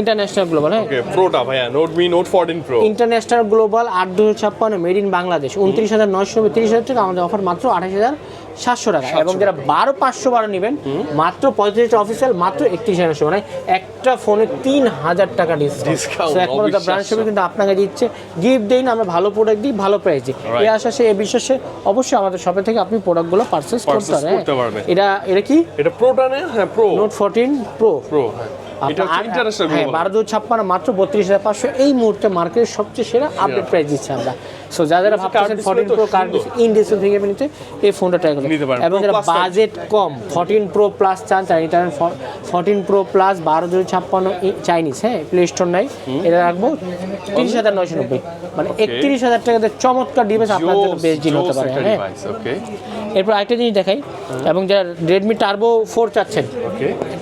[SPEAKER 1] ইন্টারন্যাশনাল গ্লোবাল হ্যাঁ
[SPEAKER 2] ওকে প্রোটা ভাইয়া note Mi note 14 pro
[SPEAKER 1] international global আট দুশো ছাপ্পান্ন মেড ইন বাংলাদেশ উনত্রিশ হাজার নয়শো তিরিশ হাজার টাকা আমাদের অফার মাত্র আঠাশ হাজার সাতশো টাকা। এবং যারা বারো পাঁচশো বারো নেবেন মাত্র পঁয়ত্রিশটা অফিসিয়াল মাত্র একত্রিশ হাজার মানে একটা ফোনে তিন হাজার টাকা ডিসকাউন্ট একমাত্র। ব্রাঞ্চ হিসেবে কিন্তু আপনাকে দিচ্ছে। গিফট দিই না আমরা ভালো প্রোডাক্ট দিই ভালো প্রাইস দিই. এই আশা সে এই বিশ্বাসে অবশ্যই আমাদের শপে থেকে আপনি প্রোডাক্টগুলো পারচেস করতে
[SPEAKER 2] পারবেন।
[SPEAKER 1] এটা এটা কি?
[SPEAKER 2] এটা প্রোটা না? হ্যাঁ pro
[SPEAKER 1] note fourteen pro
[SPEAKER 2] pro হ্যাঁ। এটা হচ্ছে ইন্টারন্যাশনাল
[SPEAKER 1] হ্যাঁ বারো দু ছাপ্পান্ন মাত্র বত্রিশ হাজার পাঁচশো এই মুহূর্তে মার্কেটের সবচেয়ে সেরা আপডেট প্রাইস দিচ্ছে আমরা। সো যারা যারা
[SPEAKER 2] display
[SPEAKER 1] fourteen pro
[SPEAKER 2] card.
[SPEAKER 1] In display থেকে এই ফোনটা ট্রাই করবেন
[SPEAKER 2] নিতে পারেন।
[SPEAKER 1] এবং যারা বাজেট কম ফোরটিন প্রো প্লাস চান তারা পারেন ফোরটিন প্রো প্লাস বারো দুই ছাপ্পান্ন চাইনিজ হ্যাঁ? প্লে স্টোর নাই। এটা রাখব। তিরিশ হাজার নয়শো নব্বই। মানে একত্রিশ হাজার টাকাতে চমৎকার ডিভাইস আপনার জন্য বেস্ট ডিল হতে পারে হ্যাঁ? এরপর আরেকটা জিনিস দেখাই। এবং যারা রেডমি টার্বো ফোর চাচ্ছেন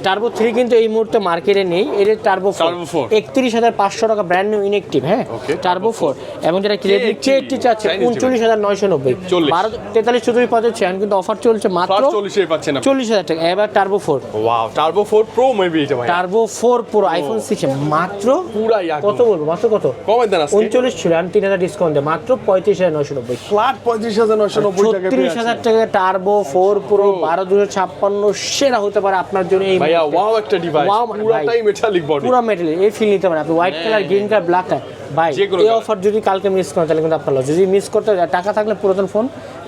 [SPEAKER 1] টার্বো থ্রি কিন্তু এই মুহূর্তে মার্কেটে নেই। এর টার্বো ফোর একত্রিশ হাজার পাঁচশো টাকা ব্র্যান্ড নিউ ইনেকটিভ হ্যাঁ? টার্বো ফোর এবং যেটা রেডমি এইটটি চাচ্ছে উনচল্লিশ হাজার নয়শো নব্বই।
[SPEAKER 2] 40
[SPEAKER 1] বারো তেতাল্লিশ চৌত্রিশ পঁচাশি এখন কিন্তু অফার চলছে মাত্র
[SPEAKER 2] চল্লিশে পাচ্ছেন
[SPEAKER 1] চল্লিশ হাজার টাকা। এবার turbo four
[SPEAKER 2] wow turbo four pro maybe এটা ভাই
[SPEAKER 1] টার্বো ফোর পুরো আইফোন সিক্স মাত্র
[SPEAKER 2] পুরাই
[SPEAKER 1] কত বলব? মাত্র কত?
[SPEAKER 2] কমাই দেন
[SPEAKER 1] উনচল্লিশ ছিল আমি তিন হাজার ডিসকাউন্ট দেয়। মাত্র পঁয়ত্রিশ হাজার নয়শো নব্বই।
[SPEAKER 2] ফ্ল্যাট পঁয়ত্রিশ হাজার নয়শো নব্বই
[SPEAKER 1] ছত্রিশ হাজার টাকা টার্বো ফোর পুরো বারো দুশো ছাপ্পান্ন সেরা হতে পারে আপনার জন্য এই
[SPEAKER 2] ভাইয়া ওয়াও একটা ডিভাইস
[SPEAKER 1] মানে
[SPEAKER 2] পুরাটাই মেটালিক বডি
[SPEAKER 1] পুরো মেটেল এই ফিল নিতে পারেন আপনি। White colour green colour black colour ভাই এই অফার যদি কালকে মিস করেন তাহলে কিন্তু আপনার loss। যদি মিস করতে টাকা থাকলে পুরাতন ফোন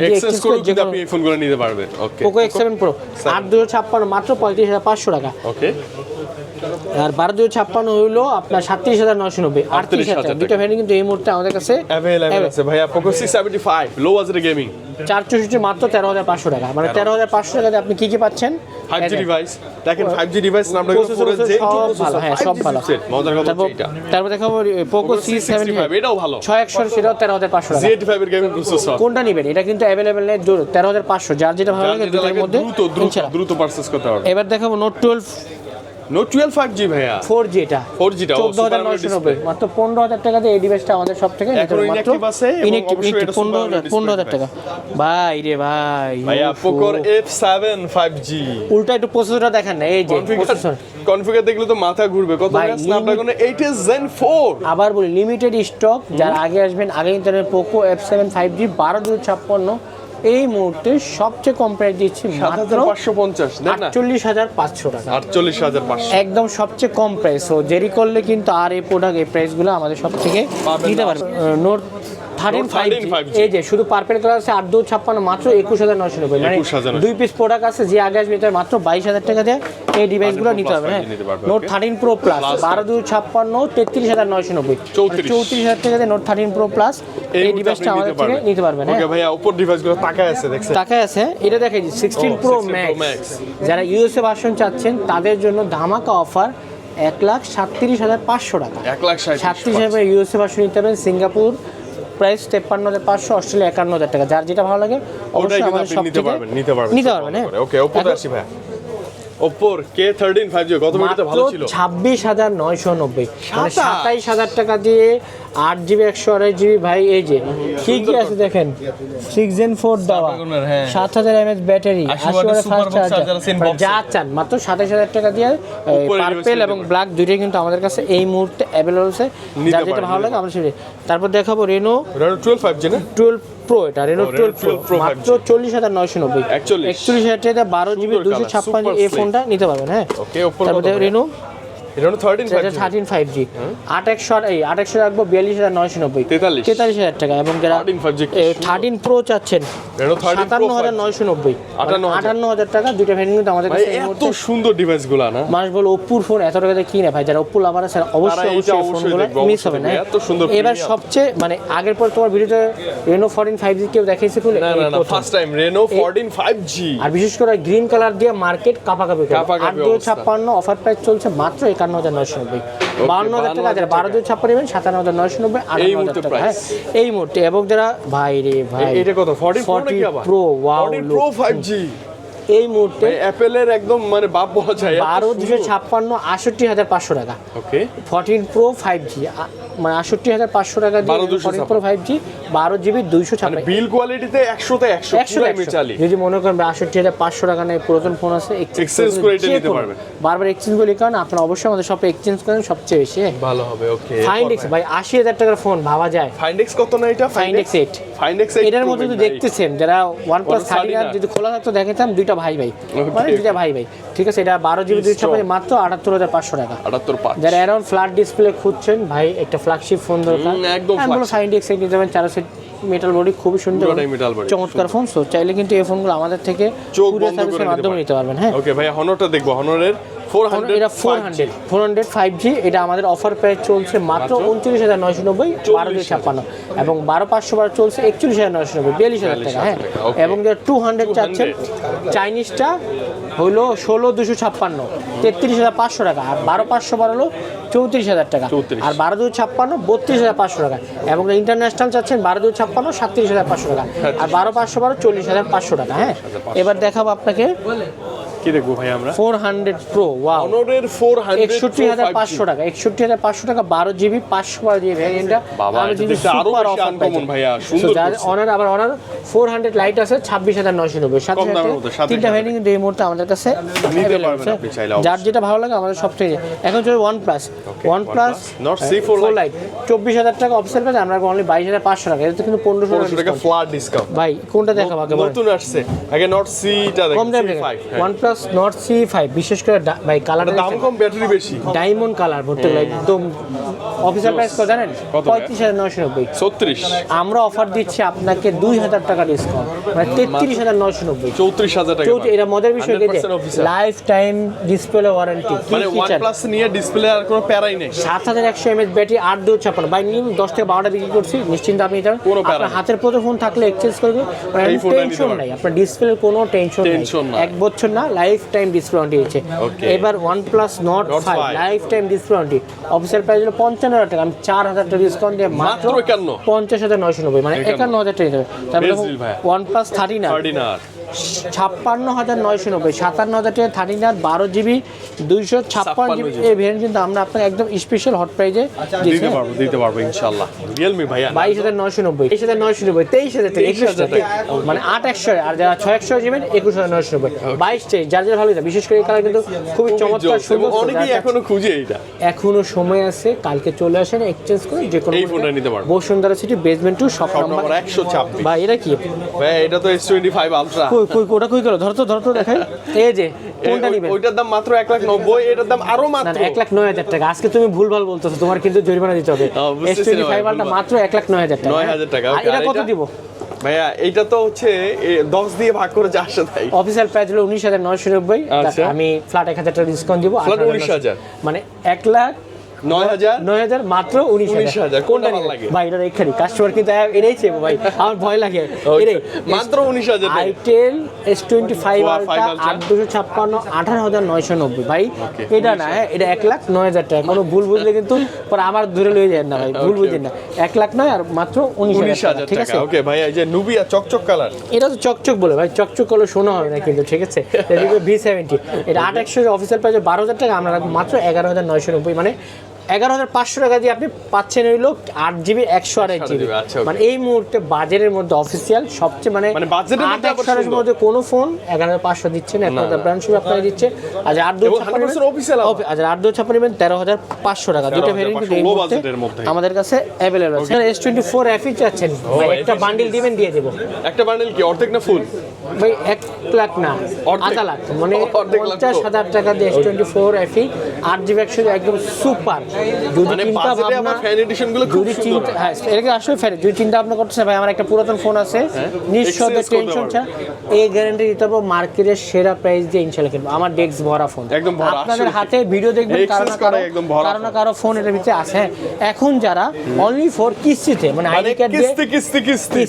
[SPEAKER 2] এক্সচেঞ্জ করে কিন্তু আপনি এই ফোনগুলো নিতে পারবেন। Okay
[SPEAKER 1] Poco X seven pro আট দুশো ছাপ্পান্ন মাত্র পঁয়ত্রিশ হাজার পাঁচশো টাকা।
[SPEAKER 2] ওকে
[SPEAKER 1] আর বারো দুশো ছাপ্পান্ন হইল আপনার সাতত্রিশ হাজার নয়শো নব্বই আটত্রিশ হাজার। দুইটা ভ্যারি কিন্তু এই মুহূর্তে আমাদের কাছে
[SPEAKER 2] অ্যাভেলেবল আছে। ভাইয়া Poco six seventy five low budget gaming
[SPEAKER 1] চার চৌষট্টি মাত্র তেরো হাজার পাঁচশো টাকা। মানে তেরো হাজার পাঁচশো টাকাতে আপনি কি কি পাচ্ছেন?
[SPEAKER 2] ফাইভ জি ডিভাইস দেখেন ফাইভ জি ডিভাইস নামটা
[SPEAKER 1] সব ভালো, হ্যাঁ, সব ভালো। তারপর
[SPEAKER 2] হচ্ছে এটা
[SPEAKER 1] তারপর দেখাবো পোকো সি সেভেন্টি ফাইভ
[SPEAKER 2] এটাও ভালো।
[SPEAKER 1] ছয় একশো সেটাও তেরো হাজার পাঁচশো টাকা।
[SPEAKER 2] জি ফাইভ এর গেমিং প্রসেসর
[SPEAKER 1] কোনটা নেবেন? এটা কিন্তু অ্যাভেলেবেল নেই তেরো হাজার পাঁচশো। যার যেটা ভালো লাগে দুটোর মধ্যে
[SPEAKER 2] দ্রুত দ্রুত পারচেস করতে পারবেন।
[SPEAKER 1] এবার দেখাবো note twelve
[SPEAKER 2] no twelve five G ভাইয়া।
[SPEAKER 1] ফোর জি এটা।
[SPEAKER 2] 4G টা,
[SPEAKER 1] চোদ্দ হাজার নয়শো নব্বই। মাত্র পনেরো হাজার এই ডিভাইসটা আমাদের সব থেকে
[SPEAKER 2] আছে
[SPEAKER 1] পনেরো হাজার পনেরো হাজার টাকা। ভাই রে ভাই
[SPEAKER 2] ভাইয়া পোকোর এফ সেভেন ফাইভ জি
[SPEAKER 1] উল্টা একটু প্রসেসরটা দেখেন না এই যে প্রসেসর
[SPEAKER 2] কনফিগার দেখলে তো মাথা ঘুরবে। কত Snapdragon eight S Gen four
[SPEAKER 1] আবার বলি লিমিটেড স্টক যারা আগে আসবেন আগে internet Poco F seven five G বারো দুশো ছাপ্পান্ন এই মুহূর্তে সবচেয়ে কম প্রাইস দিচ্ছি মাত্র
[SPEAKER 2] হাজার পাঁচশো পঞ্চাশ দেন না?
[SPEAKER 1] আটচল্লিশ হাজার পাঁচশো টাকা।
[SPEAKER 2] আটচল্লিশ হাজার পাঁচশো।
[SPEAKER 1] একদম সবচেয়ে কম প্রাইস ও দেরি করলে কিন্তু আর এই প্রোডাক্ট এই প্রাইসগুলো আমাদের সব থেকে নিতে পারবে। নোট থার্টিন ফাইভ এই যে শুধু পার্পেল কালার আছে আট দু ছাপ্পান্ন মাত্র একুশ হাজার নয়শো নব্বই। মানে দুই পিস প্রোডাক্ট আছে যে আগে আসবে তার মাত্র বাইশ হাজার টাকা দিয়ে এই ডিভাইসগুলো নিতে হবে হ্যাঁ?
[SPEAKER 2] 5G নিতে পারবে,
[SPEAKER 1] নোট থার্টিন প্রো প্লাস বারো দু ছাপ্পান্ন তেত্রিশ হাজার নয়শো নব্বই। চৌত্রিশ। হাজার টাকা দিয়ে নোট থার্টিন প্রো প্লাস এই ডিভাইসটা আমাদের থেকে নিতে পারবেন হ্যাঁ?
[SPEAKER 2] ভাইয়া উপর ডিভাইসগুলো তাকায় আছে দেখছেন?
[SPEAKER 1] টাকায় আছে। এটা দেখাই সিক্সটিন প্রো
[SPEAKER 2] 16
[SPEAKER 1] ম্যাক্স যারা ইউএসএ ভার্সন চাচ্ছেন তাদের জন্য ধামাকা অফার এক লাখ সাতত্রিশ হাজার পাঁচশো টাকা।
[SPEAKER 2] এক লাখ
[SPEAKER 1] সাতত্রিশ হাজার ইউএসএ ভার্সন নিতে পারেন সিঙ্গাপুর প্রাইস তেপ্পান্ন হাজার পাঁচশো অস্ট্রেলিয়া একান্ন হাজার টাকা। যার যেটা ভালো লাগে অবশ্যই আমাদের সব
[SPEAKER 2] নিতে পারবেন নিতে পারবেন
[SPEAKER 1] নিতে পারবেন হ্যাঁ।
[SPEAKER 2] ওকে
[SPEAKER 1] এখন
[SPEAKER 2] আসি ভাইয়া ওপোর কে থার্টিন ফাইভ জি গত মিনিটে ভালো ছিল?
[SPEAKER 1] ছাব্বিশ হাজার নয়শো নব্বই। মানে সাতাইশ হাজার টাকা দিয়ে আট জিবি একশো আড়াই জিবি ভাই এই যে কি কি আছে দেখেন? সিক্স জেন ফোর দেওয়া
[SPEAKER 2] হ্যাঁ।
[SPEAKER 1] সাত হাজার এমএচ ব্যাটারি
[SPEAKER 2] 80
[SPEAKER 1] আশি
[SPEAKER 2] ওয়াটের
[SPEAKER 1] ওয়াটের
[SPEAKER 2] Super
[SPEAKER 1] fast
[SPEAKER 2] Box charger
[SPEAKER 1] charger
[SPEAKER 2] আছে in box
[SPEAKER 1] যা চান মাত্র সাতাইশ হাজার টাকা দিয়ে পার্পেল এবং ব্ল্যাক দুইটাই কিন্তু আমাদের কাছে এই মুহূর্তে অ্যাভেলেবল আছে। যার যেটা ভালো লাগে আমরা সেটাই তারপর দেখাবো Reno
[SPEAKER 2] Reno twelve five G না?
[SPEAKER 1] টুয়েলভ প্রো এটা রেনো টুয়েলভ প্রো মাত্র চল্লিশ হাজার নয়শো নব্বই। একচল্লিশ। হাজার টাকা বারো জিবি দুশো ছাপ্পান্ন এই ফোনটা নিতে পারবেন হ্যাঁ। তারপর রেনো
[SPEAKER 2] এটা থার্টিন ফাইভ
[SPEAKER 1] এটা থার্টিন ফাইভ জি আট একশো এই আট রাখব বিয়াল্লিশ হাজার নয়শো নব্বই।
[SPEAKER 2] 43
[SPEAKER 1] তেতাল্লিশ হাজার টাকা এবং যারা
[SPEAKER 2] 13 5G কি সুন্দর।
[SPEAKER 1] থার্টিন প্রো চাচ্ছেন
[SPEAKER 2] 13 Pro
[SPEAKER 1] সাতান্ন হাজার
[SPEAKER 2] 5G
[SPEAKER 1] নয়শো নব্বই।
[SPEAKER 2] 58,000
[SPEAKER 1] টাকা দুইটা ভ্যারিয়েন্ট আমাদের কাছে
[SPEAKER 2] এত সুন্দর ডিভাইস না?
[SPEAKER 1] মানুষ বলে ফোন এত টাকা দিয়ে কিনে ভাই যারা লাভার আছে অবশ্যই অবশ্যই
[SPEAKER 2] অবশ্যই
[SPEAKER 1] ফোনগুলো মিস হবে না
[SPEAKER 2] এত সুন্দর
[SPEAKER 1] এবার সবচেয়ে মানে আগের পর তোমার ভিডিওতে রেনো ফোরটিন ফাইভ জি কেউ দেখাইছে খুলে?
[SPEAKER 2] না না না ফার্স্ট টাইম
[SPEAKER 1] আর বিশেষ করে গ্রিন কালার দিয়ে মার্কেট কাপাকাপি করে। ছাপ্পান্ন অফার প্রাইস চলছে মাত্র একান্ন হাজার নয়শো নব্বই। বান্ন হাজার টাকা যারা বারো দুই ছাপ্পান্ন নেবেন সাতান্ন হাজার নয়শো নব্বই আটান্ন হাজার
[SPEAKER 2] মুহূর্তে
[SPEAKER 1] টাকা। হ্যাঁ এই মুহূর্তে। এবং যারা ভাই রে ভাই
[SPEAKER 2] এটা কত? 40 প্রো
[SPEAKER 1] 40
[SPEAKER 2] নাকি আবার?
[SPEAKER 1] Pro, wow,
[SPEAKER 2] 40 pro
[SPEAKER 1] five
[SPEAKER 2] 5G
[SPEAKER 1] এই মুহূর্তে
[SPEAKER 2] অ্যাপেলের একদম মানে বাপ বলা যায়
[SPEAKER 1] বারো দুশো ছাপ্পান্ন আষট্টি হাজার পাঁচশো টাকা।
[SPEAKER 2] Okay
[SPEAKER 1] fourteen pro five G মানে আষট্টি হাজার পাঁচশো টাকা দিয়ে
[SPEAKER 2] 12,256
[SPEAKER 1] ফোরটিন প্রো ফাইভ জি বারো জিবি দুইশো
[SPEAKER 2] মানে
[SPEAKER 1] ছাপ্পান্ন
[SPEAKER 2] বিল কোয়ালিটিতে 100 তে 100
[SPEAKER 1] একশো। একশো। যদি মনে করেন আষট্টি হাজার পাঁচশো টাকা নেই পুরাতন ফোন আছে
[SPEAKER 2] Exchange করে এটা নিতে পারবেন।
[SPEAKER 1] বারবার এক্সচেঞ্জ করে কারণ আপনারা অবশ্যই আমাদের শপে এক্সচেঞ্জ করেন সবচেয়ে বেশি
[SPEAKER 2] ভালো হবে ওকে
[SPEAKER 1] ফাইন্ড এক্স ভাই আশি হাজার টাকার ফোন ভাবা যায়।
[SPEAKER 2] ফাইন্ডেক্স কত না এটা?
[SPEAKER 1] ফাইন্ড এক্স এইট
[SPEAKER 2] ফাইন্ডেক্স
[SPEAKER 1] এটার মধ্যে তো দেখতেছেন যারা ওয়ান প্লাস থার্টি। যদি খোলা থাকতো দেখাতাম দুইটা ভাই ভাই। মানে দুইটা ভাই ভাই। ঠিক আছে এটা বারো জিবি দুই ছাপ্পান্ন মাত্র আটাত্তর হাজার পাঁচশো টাকা।
[SPEAKER 2] আটাত্তর
[SPEAKER 1] যারা অ্যারাউন্ড ফ্ল্যাট ডিসপ্লে খুঁজছেন ভাই একটা ফ্ল্যাগশিপ ফোন দরকার।
[SPEAKER 2] একদম
[SPEAKER 1] এইট নিতে পারেন চার সেট মেটাল বডি খুবই সুন্দর চমৎকার ফোন সো চাইলে কিন্তু এই ফোনগুলো আমাদের থেকে
[SPEAKER 2] চোখ
[SPEAKER 1] সার্ভিসের মাধ্যমে নিতে পারবেন হ্যাঁ।
[SPEAKER 2] ওকে ভাই হনরটা দেখব। হনরের 400
[SPEAKER 1] এটা four hundred four hundred five G এটা আমাদের অফার প্রাইস চলছে মাত্র উনত্রিশ হাজার নয়শো নব্বই বারো দুই ছাপ্পান্ন। এবং বারো পাঁচশো বার চলছে একচল্লিশ হাজার নয়শো নব্বই বিয়াল্লিশ হাজার টাকা হ্যাঁ। এবং যে টু হান্ড্রেড চাচ্ছেন। চাইনিজটা হলো ষোলো দুশো ছাপ্পান্ন তেত্রিশ হাজার পাঁচশো টাকা আর বারো পাঁচশো বার হলো চৌত্রিশ হাজার টাকা। আর বারো দুই ছাপ্পান্ন বত্রিশ হাজার পাঁচশো টাকা। এবং ইন্টারন্যাশনাল চাচ্ছেন বারো দুই ছাপ্পান্ন সাতত্রিশ হাজার পাঁচশো টাকা। আর বারো পাঁচশো বারো চল্লিশ হাজার পাঁচশো টাকা হ্যাঁ। এবার দেখাবো আপনাকে
[SPEAKER 2] কি দেখব ভাই আমরা?
[SPEAKER 1] ফোর হান্ড্রেড প্রো ওয়াও
[SPEAKER 2] অনরের 400
[SPEAKER 1] একষট্টি হাজার পাঁচশো টাকা একষট্টি হাজার পাঁচশো টাকা বারো জিবি পাঁচশো বারো জিবি ভ্যারিয়েন্টটা
[SPEAKER 2] বাবা, এটা দেখতে আরও বেশি ভাইয়া, সুন্দর।
[SPEAKER 1] অনার আবার অনার ফোর হান্ড্রেড লাইট আছে ছাব্বিশ হাজার নয়শো নব্বই। সাথে সাথে তিনটা। ভ্যারিয়েন্ট এই মুহূর্তে আমাদের কাছে
[SPEAKER 2] নিতে পারবেন আপনি চাইলে
[SPEAKER 1] যার যেটা ভালো লাগে আমাদের সব থেকে এখন চলে
[SPEAKER 2] Not C4
[SPEAKER 1] four
[SPEAKER 2] Lite।
[SPEAKER 1] Light চব্বিশ হাজার টাকা অফিসের কাছে আমরা অনলি বাইশ হাজার পাঁচশো টাকা। এটা কিন্তু পনেরোশো
[SPEAKER 2] টাকা
[SPEAKER 1] টাকা
[SPEAKER 2] ফ্ল্যাট ডিসকাউন্ট
[SPEAKER 1] ভাই কোনটা দেখাবো আগে
[SPEAKER 2] নতুন আসছে। আগে নট সিটা দেখেন
[SPEAKER 1] কম দাম
[SPEAKER 2] C5 হ্যাঁ।
[SPEAKER 1] নট সি ফাইভ বিশেষ করে ভাই কালার
[SPEAKER 2] দাম কম ব্যাটারি বেশি।
[SPEAKER 1] ডায়মন্ড কালার ভর্তি একদম অফিসার প্রাইস কত জানেন? পঁয়ত্রিশ হাজার নয়শো নব্বই।
[SPEAKER 2] 36
[SPEAKER 1] আমরা অফার দিচ্ছি আপনাকে দুই হাজার টাকা ডিসকাউন্ট মানে তেত্রিশ হাজার নয়শো নব্বই।
[SPEAKER 2] 34000 টাকা
[SPEAKER 1] চৌত্রিশ এটা মজার বিষয় কি যে
[SPEAKER 2] 100% officer।
[SPEAKER 1] Life time display warranty
[SPEAKER 2] মানে OnePlus নিয়ে ডিসপ্লে আর কোনো প্যারাই নেই।
[SPEAKER 1] সাত হাজার একশো এমএচ ব্যাটারি আট দু ছাপ্পান্ন। বাই নিউ দশ থেকে বারোটা বিক্রি করছি। নিশ্চিন্ত আপনি
[SPEAKER 2] প্যারা
[SPEAKER 1] আপনার হাতের প্রতি ফোন থাকলে এক্সচেঞ্জ করে দিন
[SPEAKER 2] এই ফোনটা নিতে
[SPEAKER 1] টেনশন
[SPEAKER 2] পারবেন।
[SPEAKER 1] নাই আপনার ডিসপ্লে কোনো টেনশন নাই। এক বছর না লাইফ টাইম ডিসকাউন্ট দিয়েছে এবার OnePlus
[SPEAKER 2] Nord
[SPEAKER 1] five life time discount officer price হলো পঞ্চান্ন হাজার টাকা। আমি চার হাজার টাকা ডিসকাউন্ট দিয়ে মাত্র
[SPEAKER 2] মাত্র 51
[SPEAKER 1] পঞ্চাশ হাজার নয়শো নব্বই মানে
[SPEAKER 2] একান্ন।
[SPEAKER 1] হাজার টাকা তারপরে। ওয়ান প্লাস থার্টি না
[SPEAKER 2] 30 না
[SPEAKER 1] ছাপ্পান্ন হাজার নয়শো নব্বই সাতান্ন হাজার টাকা থার্টি নাইন বারো জিবি দুইশো ছাপ্পান্ন জিবি। এই ভ্যারিয়েন্ট কিন্তু আমরা আপনাকে একদম স্পেশাল হট প্রাইজে
[SPEAKER 2] দিতে পারব দিতে পারব ইনশাআল্লাহ। রিয়েলমি ভাইয়া।
[SPEAKER 1] বাইশ হাজার নয়শো নব্বই তেইশ হাজার নয়শো নব্বই তেইশ হাজার টাকা একুশ হাজার মানে আট একশো আর যারা ছয় একশো একুশ হাজার নয়শো নব্বই। বাইশ তেইশ যার যার ভালো বিশেষ করে কালার কিন্তু খুবই চমৎকার সুন্দর
[SPEAKER 2] অনেকেই এখনও খুঁজে এইটা।
[SPEAKER 1] এখনও সময় আছে কালকে চলে আসেন এক্সচেঞ্জ করে যে কোনো
[SPEAKER 2] ফোনটা নিতে পারবেন।
[SPEAKER 1] বসুন্ধরা সিটি বেসমেন্ট টু
[SPEAKER 2] সব
[SPEAKER 1] নাম্বার
[SPEAKER 2] 126
[SPEAKER 1] বা এটা কি?
[SPEAKER 2] ভাই এটা তো S25 আলট্রা
[SPEAKER 1] কই কই ওটা কই গেল? ধরতো ধরতো দেখাই। এই যে কোনটা নিবেন
[SPEAKER 2] ওইটার দাম মাত্র 1 লাখ 90 এটার দাম
[SPEAKER 1] আরও
[SPEAKER 2] মাত্র
[SPEAKER 1] না, এক লাখ নয় হাজার টাকা। আজকে তুমি বলতেছো তোমার কিন্তু জরিমানা দিতে হবে।
[SPEAKER 2] হ্যাঁ, বুঝতেছি
[SPEAKER 1] এস টোয়েন্টি
[SPEAKER 2] না ভাই,
[SPEAKER 1] ফাইভ
[SPEAKER 2] ভুলভাল।
[SPEAKER 1] মাত্র এক লাখ নয় হাজার টাকা
[SPEAKER 2] 9,000 টাকা,
[SPEAKER 1] আর এটা কত দিব?
[SPEAKER 2] ভাইয়া এইটা তো হচ্ছে 10 দিয়ে ভাগ করে যাচ্ছে তাই।
[SPEAKER 1] অফিসিয়াল প্রাইস হলো উনিশ হাজার নয়শো নব্বই
[SPEAKER 2] আচ্ছা।
[SPEAKER 1] আমি ফ্ল্যাট এক হাজার টাকা ডিসকাউন্ট দিব 18,900
[SPEAKER 2] 19,000
[SPEAKER 1] মানে এক লাখ
[SPEAKER 2] 9000
[SPEAKER 1] মাত্র
[SPEAKER 2] 19,000 কোনটা
[SPEAKER 1] কোনটা
[SPEAKER 2] ভালো
[SPEAKER 1] নিবেন?
[SPEAKER 2] লাগে?
[SPEAKER 1] ভাই এটা এখানে কাস্টমার কিন্তু এটাই চেয়ে ভাই আমার ভয় লাগে। এটাই।
[SPEAKER 2] মাত্র 19000
[SPEAKER 1] itel S twenty five
[SPEAKER 2] Wow,
[SPEAKER 1] ultra
[SPEAKER 2] five Ultra।
[SPEAKER 1] আট দুশো ছাপ্পান্ন আঠারো হাজার নয়শো নব্বই। ভাই এটা না এটা এক লাখ নয় হাজার টাকা। কোনো ভুল বুঝলে কিন্তু পরে আমার ধরে লয়ে যায় না ভাই ভুল বুঝেন না। এক লাখ নয় আর মাত্র উনিশ হাজার
[SPEAKER 2] 19000
[SPEAKER 1] ঠিক আছে?
[SPEAKER 2] ওকে ভাই এই যে নুবিয়া চকচক কালার।
[SPEAKER 1] এটা তো চকচক বলে ভাই চকচক করলে শোনা হবে না কিন্তু ঠিক আছে? ভি সেভেন্টি এটা আট একশো অফিসিয়াল প্রাইস বারো হাজার টাকা আমরা মাত্র এগারো হাজার নয়শো নব্বই। মানে এগারো হাজার পাঁচশো টাকা দিয়ে আপনি পাচ্ছেন হইল আট জিবি একশো আড়াই জিবি।
[SPEAKER 2] আচ্ছা,
[SPEAKER 1] মানে এই মুহূর্তে বাজারের মধ্যে অফিসিয়াল সবচেয়ে মানে
[SPEAKER 2] মানে
[SPEAKER 1] আট
[SPEAKER 2] মধ্যে
[SPEAKER 1] একশো আড়াইশোর মধ্যে কোনো ফোন এগারো হাজার পাঁচশো দিচ্ছেন এক হাজার ব্র্যান্ড শুরু আপনারা দিচ্ছে। আর আট দু
[SPEAKER 2] এবং 100% official
[SPEAKER 1] আট দু ছাপ্পান্ন নেবেন তেরো হাজার পাঁচশো টাকা। দুটো ভেরিয়েন্ট। আমাদের কাছে অ্যাভেলেবল আছে। এস টোয়েন্টি ফোর এফি চাচ্ছেন একটা বান্ডিল দিবেন দিয়ে দেবো।
[SPEAKER 2] একটা বান্ডেল কি অর্ধেক না ফুল
[SPEAKER 1] ভাই এক লাখ না। আধা লাখ। মানে পঞ্চাশ হাজার টাকা দিয়ে এস টোয়েন্টি ফোর এফি আট জিবি একশো একদম সুপার যদি
[SPEAKER 2] মানে
[SPEAKER 1] চিন্তা ভাবনা যদি চিন্তা হ্যাঁ এটাকে আসলে ফেরে যদি চিন্তা ভাবনা করতেছে ভাই আমার একটা পুরাতন ফোন আছে। টেনশন ছাড়া এই গ্যারান্টি দিতে পারব মার্কেটের সেরা প্রাইস দিয়ে ইনশাল্লাহ কিনবো। আমার ডেস্ক ভরা ফোন
[SPEAKER 2] একদম
[SPEAKER 1] আপনাদের হাতে ভিডিও দেখবেন
[SPEAKER 2] কারও
[SPEAKER 1] কারও ফোন এটার ভিতরে আছে। হ্যাঁ এখন যারা অনলি ফর কিস্তিতে মানে
[SPEAKER 2] মানে
[SPEAKER 1] আইডি কার্ড দিয়ে
[SPEAKER 2] কিস্তি কিস্তি কিস্তি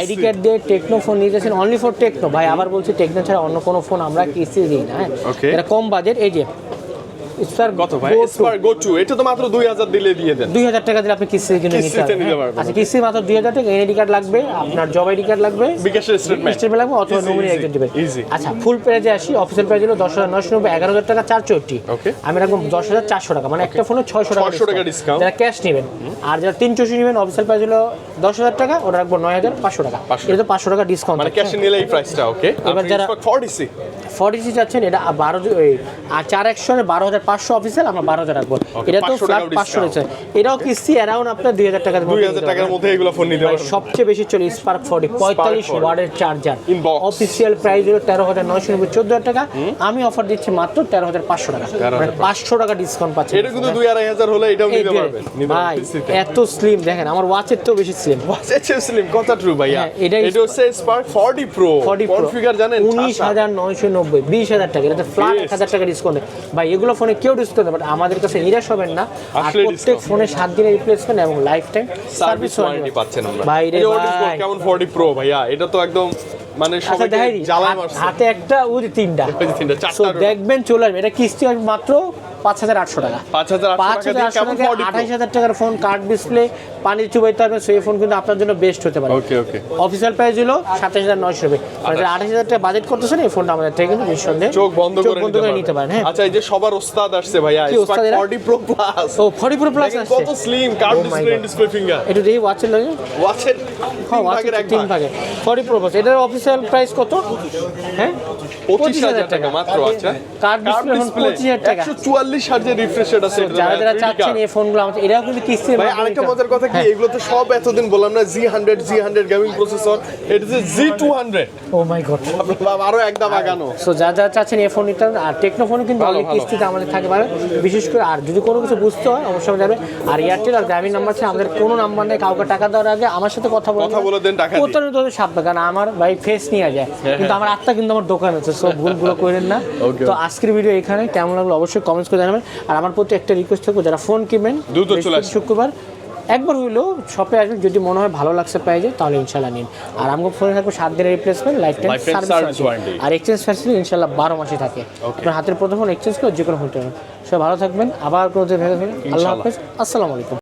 [SPEAKER 1] আইডি কার্ড দিয়ে টেকনো ফোন নিতেছেন অনলি ফর টেকনো ভাই আবার বলছি টেকনো ছাড়া অন্য কোনো ফোন আমরা কিস্তি দিই না হ্যাঁ। এটা কম বাজেট এই যে স্টার
[SPEAKER 2] কত ভাই? স্পার গো টু এটা তো মাত্র 2000 দিলে দিয়ে দেন।
[SPEAKER 1] দুই হাজার টাকা দিলে আপনি কিস্তি কিনে নিতে পারবেন।
[SPEAKER 2] নিতে। পারবেন।
[SPEAKER 1] আচ্ছা কিস্তি মাত্র দুই হাজার টাকা এনআইডি কার্ড লাগবে আপনার জব আইডি কার্ড লাগবে
[SPEAKER 2] বিকাশের স্টেটমেন্ট
[SPEAKER 1] স্টেটমেন্ট লাগবে অথবা নমিনি একজন দিবেন। আচ্ছা ফুল প্রাইজে আসি অফিসিয়াল প্রাইজ হলো দশ হাজার নশো নব্বই এগারো হাজার টাকা চার চৌটি আমি রাখব দশ হাজার চারশো টাকা মানে একটা ফোনে ছয়শো টাকা
[SPEAKER 2] 600 টাকা।
[SPEAKER 1] যারা ক্যাশ নেবেন আর যারা তিন চৌষি নেবেন অফিসিয়াল প্রাইজ হলো দশ হাজার টাকা ওটা রাখব নয় হাজার পাঁচশো টাকা। এটা তো পাঁচশো টাকা ডিসকাউন্ট
[SPEAKER 2] মানে ক্যাশে নিলে এই প্রাইসটা ওকে
[SPEAKER 1] এবার যারা-
[SPEAKER 2] 40 সি
[SPEAKER 1] ফর্টি সি চাচ্ছেন এটা বারো ওই আর চার একশো বারো হাজার পাঁচশো অফিসিয়াল আমরা বারো হাজার রাখব। এটা তো ফ্ল্যাট পাঁচশো। রয়েছে। এটাও কিস্তি অ্যারাউন্ড আপনার দুই হাজার টাকার
[SPEAKER 2] দুই হাজার টাকার মধ্যে এগুলো ফোন নিতে পারবেন।
[SPEAKER 1] সবচেয়ে বেশি চলে স্পার্ক ফর্টি পঁয়তাল্লিশ ওয়ার্ডের চার্জার অফিসিয়াল প্রাইস হলো তেরো হাজার নয়শো নব্বই চোদ্দ হাজার টাকা। আমি অফার দিচ্ছি মাত্র তেরো হাজার পাঁচশো টাকা। মানে পাঁচশো টাকা ডিসকাউন্ট পাচ্ছি
[SPEAKER 2] এটা কিন্তু দুই আড়াই হাজার হলে এটাও নিতে পারবেন।
[SPEAKER 1] ভাই এত স্লিম দেখেন আমার ওয়াচের তো বেশি স্লিম
[SPEAKER 2] স্লিম কথা ট্রু ভাইয়া।
[SPEAKER 1] হ্যাঁ, এটাই
[SPEAKER 2] এটা হচ্ছে স্পার্ক 40 প্রো
[SPEAKER 1] 40 প্রো
[SPEAKER 2] কনফিগার জানেন
[SPEAKER 1] উনিশ হাজার নয়শো নব্বই বিশ হাজার টাকা। এটাতে ফ্ল্যাট এক হাজার টাকা ডিসকাউন্ট ভাই এগুলো ফোনে কেউ ডিসকাউন্ট বাট আমাদের কাছে নিরাশ হবেন না। আর
[SPEAKER 2] আসলে
[SPEAKER 1] প্রত্যেক ফোনে 7 দিনের রিপ্লেসমেন্ট এবং লাইফ টাইম
[SPEAKER 2] সার্ভিস ওয়ারেন্টি পাচ্ছেন আমরা।
[SPEAKER 1] ভাই রে
[SPEAKER 2] এই যে Otis Pro,
[SPEAKER 1] ভাই
[SPEAKER 2] কেমন 40 প্রো ভাইয়া? এটা তো একদম মানে
[SPEAKER 1] সবাই
[SPEAKER 2] সবাইকে জ্বালায় মারছে।
[SPEAKER 1] হাতে একটা ওই তিনটা।
[SPEAKER 2] তিনটা, চারটা
[SPEAKER 1] দেখবেন চলে আসবে। এটা কিস্তি মাত্র পাঁচ হাজার আটশো টাকা।
[SPEAKER 2] 5800
[SPEAKER 1] পাঁচ হাজার
[SPEAKER 2] দিয়ে
[SPEAKER 1] আটশো
[SPEAKER 2] কেমন
[SPEAKER 1] টাকা আঠাইশ হাজার টাকার ফোন কার্ড ডিসপ্লে পানি চুবাইতে পারবেন সেই ফোন কিন্তু আপনার জন্য বেস্ট হতে পারে।
[SPEAKER 2] ওকে ওকে
[SPEAKER 1] অফিসিয়াল প্রাইস হলো সাতাশ হাজার নয়শো রুপি মানে আঠাশ হাজার টাকা বাজেট করতেছেন এই ফোনটা আমাদের থেকে কিন্তু নিঃসন্দেহে
[SPEAKER 2] চোখ বন্ধ করে
[SPEAKER 1] বন্ধ করে নিতে পারেন হ্যাঁ।
[SPEAKER 2] আচ্ছা এই যে সবার ওস্তাদ আসছে ভাইয়া? 40 প্রো প্লাস
[SPEAKER 1] ও ফরিপুর প্লাস আসছে।
[SPEAKER 2] কত
[SPEAKER 1] slim
[SPEAKER 2] card
[SPEAKER 1] display
[SPEAKER 2] display finger
[SPEAKER 1] একটু দেখি ওয়াচের লাগে?
[SPEAKER 2] ওয়াচের
[SPEAKER 1] হ্যাঁ ওয়াচের তিন
[SPEAKER 2] ভাগ।
[SPEAKER 1] ভাগে ফরি প্রোপাস এটার অফিসিয়াল প্রাইস কত? হ্যাঁ?
[SPEAKER 2] পঁচিশ হাজার টাকা মাত্র আচ্ছা।
[SPEAKER 1] কার্ড ডিসপ্লে পঁচিশ হাজার টাকা।
[SPEAKER 2] হার্জের রিফ্রেশ রেট আছে
[SPEAKER 1] যারা যারা চাচ্ছেন এই ফোনগুলো আমাদের কিন্তু কিস্তি
[SPEAKER 2] ভাই আরেকটা মজার কথা
[SPEAKER 1] হ্যাঁ।
[SPEAKER 2] কি এগুলো তো সব এতদিন বললাম না G hundred G hundred gaming processor এটা যে G two hundred
[SPEAKER 1] oh my god
[SPEAKER 2] আরও একদম আগানো।
[SPEAKER 1] সো যা যা চাচ্ছেন এই ফোন নিতে হবে। আর টেকনো ফোন কিন্তু অনেক কিস্তিতে আমাদের থাকতে পারে। বিশেষ করে আর যদি কোনো কিছু বুঝতে হয় অবশ্যই যাবে আর এয়ারটেল আর গ্রামীণ নাম্বার আছে আমাদের কোনো নাম্বার নেই কাউকে টাকা দেওয়ার আগে আমার সাথে কথা বলে
[SPEAKER 2] কথা বলে দেন, টাকা দিন।
[SPEAKER 1] প্রতারিত হতে সাবধান কারণ আমার ভাই ফেস নিয়ে যায়। কিন্তু আমার আত্মা কিন্তু আমার দোকান আছে সব ভুলগুলো করেন না। তো আজকের ভিডিও এখানে কেমন লাগল? অবশ্যই কমেন্টস করে জানাবেন। আর আমার প্রতি একটা রিকোয়েস্ট থাকব যারা ফোন কিনবেন। শুক্রবার একবার হইলেও শপে আসবেন যদি মনে হয় ভালো লাগছে পাই যায় তাহলে ইনশাল্লাহ নিন। আর আমাকে ফোনে থাকবে সাত দিনের রিপ্লেসমেন্ট লাইফ টাইম সার্ভিস আর এক্সচেঞ্জ ফ্যাসিলিটি ইনশাল্লাহ বারো মাসে থাকে। আপনার হাতের প্রথম এক্সচেঞ্জ করে যে কোনো হতে পারেন সবাই ভালো থাকবেন আবার কোনো ভেবে আল্লাহ হাফেজ। আসসালামু আলাইকুম।